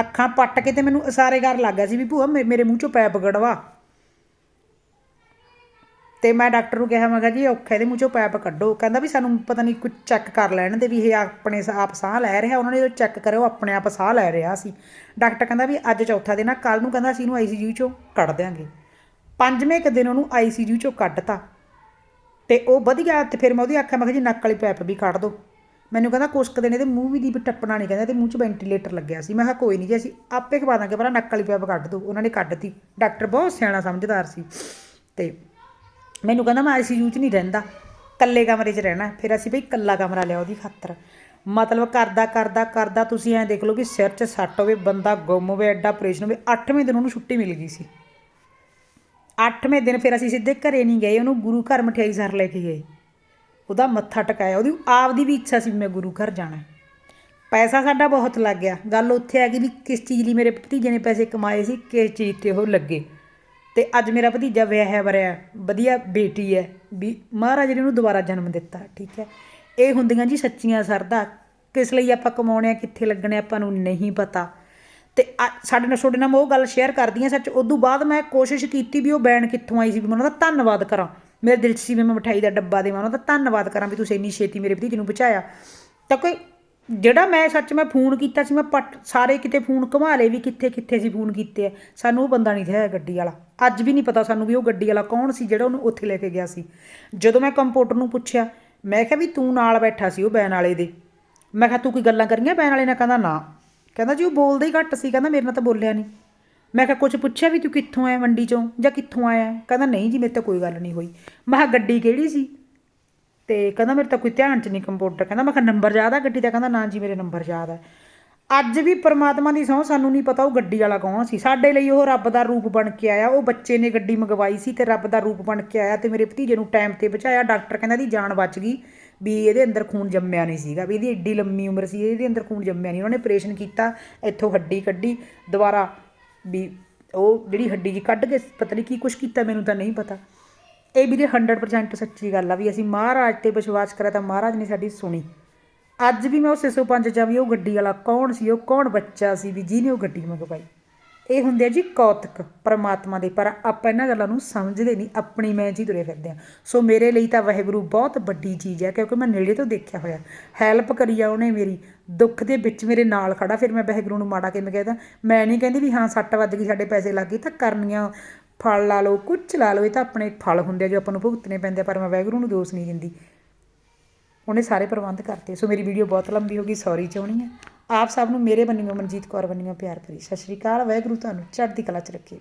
ਅੱਖਾਂ ਪੱਟ ਕੇ ਤੇ ਮੈਨੂੰ ਸਾਰੇ ਘਰ ਲੱਗ ਗਿਆ ਸੀ ਵੀ ਭੂਆ, ਮੇ- ਮੇਰੇ ਮੂੰਹ ਚੋਂ ਪੈਪ ਗੜਵਾ ਤੇ ਮੈਂ ਡਾਕਟਰ ਨੂੰ ਕਿਹਾ, ਮੈਂ ਕਿਹਾ ਜੀ ਇਹ ਔਖਾ ਇਹਦੇ ਮੂੰਹ ਚੋਂ ਪੈਪ ਕੱਢੋ। ਕਹਿੰਦਾ ਵੀ ਸਾਨੂੰ ਪਤਾ ਨਹੀਂ ਕੁਝ ਚੈੱਕ ਕਰ ਲੈਣ ਦੇ ਵੀ ਇਹ ਆਪਣੇ ਆਪ ਸਾਹ ਲੈ ਰਿਹਾ। ਉਹਨਾਂ ਨੇ ਜਦੋਂ ਚੈੱਕ ਕਰਿਆ, ਉਹ ਆਪਣੇ ਆਪ ਸਾਹ ਲੈ ਰਿਹਾ ਸੀ। ਡਾਕਟਰ ਕਹਿੰਦਾ ਵੀ ਅੱਜ ਚੌਥਾ ਦਿਨ ਆ ਕੱਲ ਨੂੰ ਕਹਿੰਦਾ ਅਸੀਂ ਇਹਨੂੰ ਆਈਸੀਯੂ ਚੋਂ ਕੱਢ ਦਿਆਂਗੇ। ਪੰਜਵੇਂ ਕੁ ਦਿਨ ਉਹਨੂੰ ਆਈਸੀਯੂ ਚੋਂ ਕੱਢਤਾ। ਤੇ ਉਹ ਵਧੀਆ, ਤੇ ਫਿਰ ਮੈਂ ਉਹਦੀ ਆਖਿਆ, ਮੈਂ ਕਿਹਾ ਜੀ, ਨੱਕ ਵਾਲੀ ਪੈਪ ਵੀ ਕੱਢ ਦੋ। ਮੈਨੂੰ ਕਹਿੰਦਾ ਕੁਛ ਕੁ ਦਿਨ ਇਹਦੇ ਮੂੰਹ ਵੀ ਦੀ ਵੀ ਟੱਪਣਾ ਨਹੀਂ ਕਹਿੰਦਾ ਤੇ ਮੂੰਹ 'ਚ ਵੈਂਟੀਲੇਟਰ ਲੱਗਿਆ ਸੀ। ਮੈਂ ਕਿਹਾ, ਕੋਈ ਨਹੀਂ ਜੀ, ਅਸੀਂ ਆਪੇ ਖਵਾ ਦਾਂਗੇ, ਪਰ ਨੱਕ ਵਾਲੀ ਪੈਪ ਕੱਢ ਦੋ। ਉਹਨਾਂ ਨੇ ਕੱਢਤੀ। ਡਾਕਟਰ ਬਹੁਤ ਸਿਆਣਾ ਸਮਝਦਾਰ ਸੀ। ਤੇ ਮੈਨੂੰ ਕਹਿੰਦਾ ਮੈਂ ਆਈਸੀਯੂ 'ਚ ਨਹੀਂ ਰਹਿੰਦਾ, ਇਕੱਲੇ ਕਮਰੇ 'ਚ ਰਹਿਣਾ, ਫਿਰ ਅਸੀਂ ਬਈ ਇਕੱਲਾ ਕਮਰਾ ਲਿਆ ਉਹਦੀ ਖਾਤਰ। ਮਤਲਬ ਕਰਦਾ ਕਰਦਾ ਕਰਦਾ ਤੁਸੀਂ ਐਂ ਦੇਖ ਲਓ ਵੀ ਸਿਰ 'ਚ ਸੱਟ ਹੋਵੇ, ਬੰਦਾ ਗੁੰਮ ਹੋਵੇ, ਐਡਾ ਆਪਰੇਸ਼ਨ ਹੋਵੇ 8ਵੇਂ ਦਿਨ ਉਹਨੂੰ ਛੁੱਟੀ ਮਿਲ ਗਈ ਸੀ। 8ਵੇਂ ਦਿਨ ਫਿਰ ਅਸੀਂ ਸਿੱਧੇ ਘਰੇ ਨਹੀਂ ਗਏ, ਉਹਨੂੰ ਗੁਰੂ ਘਰ ਮਠਿਆਈ ਸਰ ਲੈ ਕੇ ਗਏ। ਉਹਦਾ ਮੱਥਾ ਟਿਕਾਇਆ, ਉਹਦੀ ਆਪਦੀ ਵੀ ਇੱਛਾ ਸੀ ਮੈਂ ਗੁਰੂ ਘਰ ਜਾਣਾ। ਪੈਸਾ ਸਾਡਾ ਬਹੁਤ ਲੱਗ ਗਿਆ। ਗੱਲ ਉੱਥੇ ਆ ਗਈ ਵੀ ਕਿਸ ਚੀਜ਼ ਲਈ ਮੇਰੇ ਭਤੀਜੇ ਨੇ ਪੈਸੇ ਕਮਾਏ ਸੀ, ਕਿਸ ਚੀਜ਼ ਤੇ ਉਹ ਲੱਗੇ। ਅਤੇ ਅੱਜ ਮੇਰਾ ਭਤੀਜਾ ਵਿਆਹਿਆ ਵਰਿਆ ਵਧੀਆ ਬੇਟੀ ਹੈ, ਵੀ ਮਹਾਰਾਜ ਨੇ ਉਹਨੂੰ ਦੁਬਾਰਾ ਜਨਮ ਦਿੱਤਾ, ਠੀਕ ਹੈ। ਇਹ ਹੁੰਦੀਆਂ ਜੀ ਸੱਚੀਆਂ ਸਰਦਾ, ਕਿਸ ਲਈ ਆਪਾਂ ਕਮਾਉਣੇ ਆ, ਕਿੱਥੇ ਲੱਗਣੇ ਆਪਾਂ ਨੂੰ ਨਹੀਂ ਪਤਾ। ਤੇ ਆ- ਸਾਡੇ ਨਾਲ, ਤੁਹਾਡੇ ਨਾਲ ਮੈਂ ਉਹ ਗੱਲ ਸ਼ੇਅਰ ਕਰਦੀ ਹਾਂ ਸੱਚ, ਉਦੋਂ ਬਾਅਦ ਮੈਂ ਕੋਸ਼ਿਸ਼ ਕੀਤੀ ਵੀ ਉਹ ਬੈਨ ਕਿੱਥੋਂ ਆਈ ਸੀ, ਵੀ ਮੈਂ ਉਹਨਾਂ ਦਾ ਧੰਨਵਾਦ ਕਰਾਂ। ਮੇਰੇ ਦਿਲ 'ਚ ਸੀ ਵੀ ਮੈਂ ਮਠਾਈ ਦਾ ਡੱਬਾ ਦੇਵਾਂ, ਉਹਨਾਂ ਦਾ ਧੰਨਵਾਦ ਕਰਾਂ ਵੀ ਤੁਸੀਂ ਇੰਨੀ ਛੇਤੀ ਮੇਰੇ ਭਤੀਜੇ ਨੂੰ ਪਹੁੰਚਾਇਆ। ਤਾਂ ਕੋਈ ਜਿਹੜਾ ਮੈਂ ਸੱਚ ਮੈਂ ਫੋਨ ਕੀਤਾ ਸੀ, ਮੈਂ ਪੱਟ ਸਾਰੇ ਕਿਤੇ ਫੋਨ ਘੁਮਾ ਲਏ ਵੀ ਕਿੱਥੇ ਕਿੱਥੇ ਸੀ ਫੋਨ ਕੀਤੇ ਆ। ਸਾਨੂੰ ਉਹ ਬੰਦਾ ਨਹੀਂ ਸੀ ਗੱਡੀ ਵਾਲਾ। ਅੱਜ ਵੀ ਨਹੀਂ ਪਤਾ ਸਾਨੂੰ ਵੀ ਉਹ ਗੱਡੀ ਵਾਲਾ ਕੌਣ ਸੀ ਜਿਹੜਾ ਉਹਨੂੰ ਉੱਥੇ ਲੈ ਕੇ ਗਿਆ ਸੀ। ਜਦੋਂ ਮੈਂ ਕੰਪੋਟਰ ਨੂੰ ਪੁੱਛਿਆ, ਮੈਂ ਕਿਹਾ ਵੀ ਤੂੰ ਨਾਲ ਬੈਠਾ ਸੀ ਉਹ ਬੈਨ ਵਾਲੇ ਦੇ। ਮੈਂ ਕਿਹਾ ਤੂੰ ਕੋਈ ਗੱਲਾਂ ਕਰੀਆਂ ਬੈਨ ਵਾਲੇ ਨਾਲ? ਕਹਿੰਦਾ ਨਾ। ਕਹਿੰਦਾ ਜੀ ਉਹ ਬੋਲਦਾ ਹੀ ਘੱਟ ਸੀ, ਕਹਿੰਦਾ ਮੇਰੇ ਨਾਲ ਤਾਂ ਬੋਲਿਆ ਨਹੀਂ। ਮੈਂ ਕਿਹਾ ਕੁਝ ਪੁੱਛਿਆ ਵੀ ਤੂੰ ਕਿੱਥੋਂ ਆਇਆ ਮੰਡੀ ਚੋਂ ਜਾਂ ਕਿੱਥੋਂ ਆਇਆ? ਕਹਿੰਦਾ ਨਹੀਂ ਜੀ, ਮੇਰੇ ਤਾਂ ਕੋਈ ਗੱਲ ਨਹੀਂ ਹੋਈ। ਮੈਂ ਕਿਹਾ ਗੱਡੀ ਕਿਹੜੀ ਸੀ? ਤੇ ਕਹਿੰਦਾ ਮੇਰੇ ਤਾਂ ਕੋਈ ਧਿਆਨ ਚ ਨਹੀਂ ਕੰਪਿਊਟਰ, ਕਹਿੰਦਾ ਮੈਂ ਕਿਹਾ ਨੰਬਰ ਯਾਦ ਆ ਗੱਡੀ ਦਾ, ਕਹਿੰਦਾ ਨਾ ਜੀ ਮੇਰੇ ਨੰਬਰ ਯਾਦ ਹੈ ਅੱਜ ਵੀ ਪਰਮਾਤਮਾ ਦੀ ਸਹੁੰ ਸਾਨੂੰ ਨਹੀਂ ਪਤਾ ਉਹ ਗੱਡੀ ਵਾਲਾ ਕੌਣ ਸੀ, ਸਾਡੇ ਲਈ ਉਹ ਰੱਬ ਦਾ ਰੂਪ ਬਣ ਕੇ ਆਇਆ, ਉਹ ਬੱਚੇ ਨੇ ਗੱਡੀ ਮੰਗਵਾਈ ਸੀ ਤੇ ਰੱਬ ਦਾ ਰੂਪ ਬਣ ਕੇ ਆਇਆ ਤੇ ਮੇਰੇ ਭਤੀਜੇ ਨੂੰ ਟਾਈਮ ਤੇ ਬਚਾਇਆ, ਡਾਕਟਰ ਕਹਿੰਦਾ ਦੀ ਜਾਨ ਬਚ ਗਈ ਵੀ ਇਹਦੇ ਅੰਦਰ ਖੂਨ ਜੰਮਿਆ ਨਹੀਂ ਸੀਗਾ, ਵੀ ਇਹਦੀ ਏਡੀ ਲੰਮੀ ਉਮਰ ਸੀ, ਇਹਦੇ ਅੰਦਰ ਖੂਨ ਜੰਮਿਆ ਨਹੀਂ, ਉਹਨਾਂ ਨੇ ਆਪਰੇਸ਼ਨ ਕੀਤਾ, ਇੱਥੋਂ ਹੱਡੀ ਕੱਢੀ, ਦੁਬਾਰਾ ਵੀ ਉਹ ਜਿਹੜੀ ਹੱਡੀ ਜੀ ਕੱਢ ਕੇ ਪਤਾ ਨਹੀਂ ਕੀ ਕੁਛ ਕੀਤਾ, ਮੈਨੂੰ ਤਾਂ ਨਹੀਂ ਪਤਾ। ਇਹ ਵੀਰੇ 100% ਸੱਚੀ ਗੱਲ ਆ ਵੀ ਅਸੀਂ ਮਹਾਰਾਜ ਤੇ ਵਿਸ਼ਵਾਸ ਕਰਿਆ ਤਾਂ ਮਹਾਰਾਜ ਨੇ ਸਾਡੀ ਸੁਣੀ। ਅੱਜ ਵੀ ਮੈਂ ਉਹ 605 ਚ ਆ ਵੀ ਉਹ ਗੱਡੀ ਵਾਲਾ ਕੌਣ ਸੀ, ਉਹ ਕੌਣ ਬੱਚਾ ਸੀ ਵੀ ਜਿਹਨੇ ਉਹ ਗੱਡੀ ਮੰਗਵਾਈ? ਇਹ ਹੁੰਦੇ ਆ ਜੀ ਕੌਤਕ ਪਰਮਾਤਮਾ ਦੇ, ਪਰ ਆਪਾਂ ਇਹਨਾਂ ਗੱਲਾਂ ਨੂੰ ਸਮਝਦੇ ਨਹੀਂ, ਆਪਣੀ ਮੈਂ ਜੀ ਤੁਰੇ ਫਿਰਦੇ ਆ। ਸੋ ਮੇਰੇ ਲਈ ਤਾਂ ਵਾਹਿਗੁਰੂ ਬਹੁਤ ਵੱਡੀ ਚੀਜ਼ ਹੈ ਕਿਉਂਕਿ ਮੈਂ ਨੇੜੇ ਤੋਂ ਦੇਖਿਆ ਹੋਇਆ। ਹੈਲਪ ਕਰੀ ਆ ਉਹਨੇ ਮੇਰੀ, ਦੁੱਖ ਦੇ ਵਿੱਚ ਮੇਰੇ ਨਾਲ ਖੜਾ ਫਿਰ ਮੈਂ ਵਾਹਿਗੁਰੂ ਨੂੰ ਮਾੜਾ ਕਿਵੇਂ ਕਹਿਦਾ ਮੈਂ ਨਹੀਂ ਕਹਿੰਦੀ ਵੀ ਹਾਂ, ਸੱਟ ਵੱਜ ਗਈ, ਸਾਡੇ ਪੈਸੇ ਲੱਗ ਗਏ, ਤਾਂ ਕਰਨੀਆਂ ਫਲ ਲਾ ਲਓ ਕੁਝ ਲਾ ਲਓ, ਇਹ ਤਾਂ ਆਪਣੇ ਫਲ ਹੁੰਦੇ ਆ ਜੋ ਆਪਾਂ ਨੂੰ ਭੁਗਤਣੇ ਪੈਂਦੇ ਆ, ਪਰ ਮੈਂ ਵਾਹਿਗੁਰੂ ਨੂੰ ਦੋਸ਼ ਨਹੀਂ ਦਿੰਦੀ। ਉਹਨੇ ਸਾਰੇ ਪ੍ਰਬੰਧ ਕਰਤੇ। ਸੋ ਮੇਰੀ ਵੀਡੀਓ ਬਹੁਤ ਲੰਬੀ ਹੋ ਗਈ ਸੌਰੀ ਚਾਹੁੰਦੀ ਹੈ। ਆਪ ਸਭ ਨੂੰ ਮੇਰੇ ਬੰਨਿਓ ਮਨਜੀਤ ਕੌਰ ਬੰਨਿਓ ਪਿਆਰ ਭਰੀ। ਸਤਿ ਸ਼੍ਰੀ ਅਕਾਲ, ਵਾਹਿਗੁਰੂ ਤੁਹਾਨੂੰ, ਚੜ੍ਹਦੀ ਕਲਾ ਚ ਰੱਖੇ।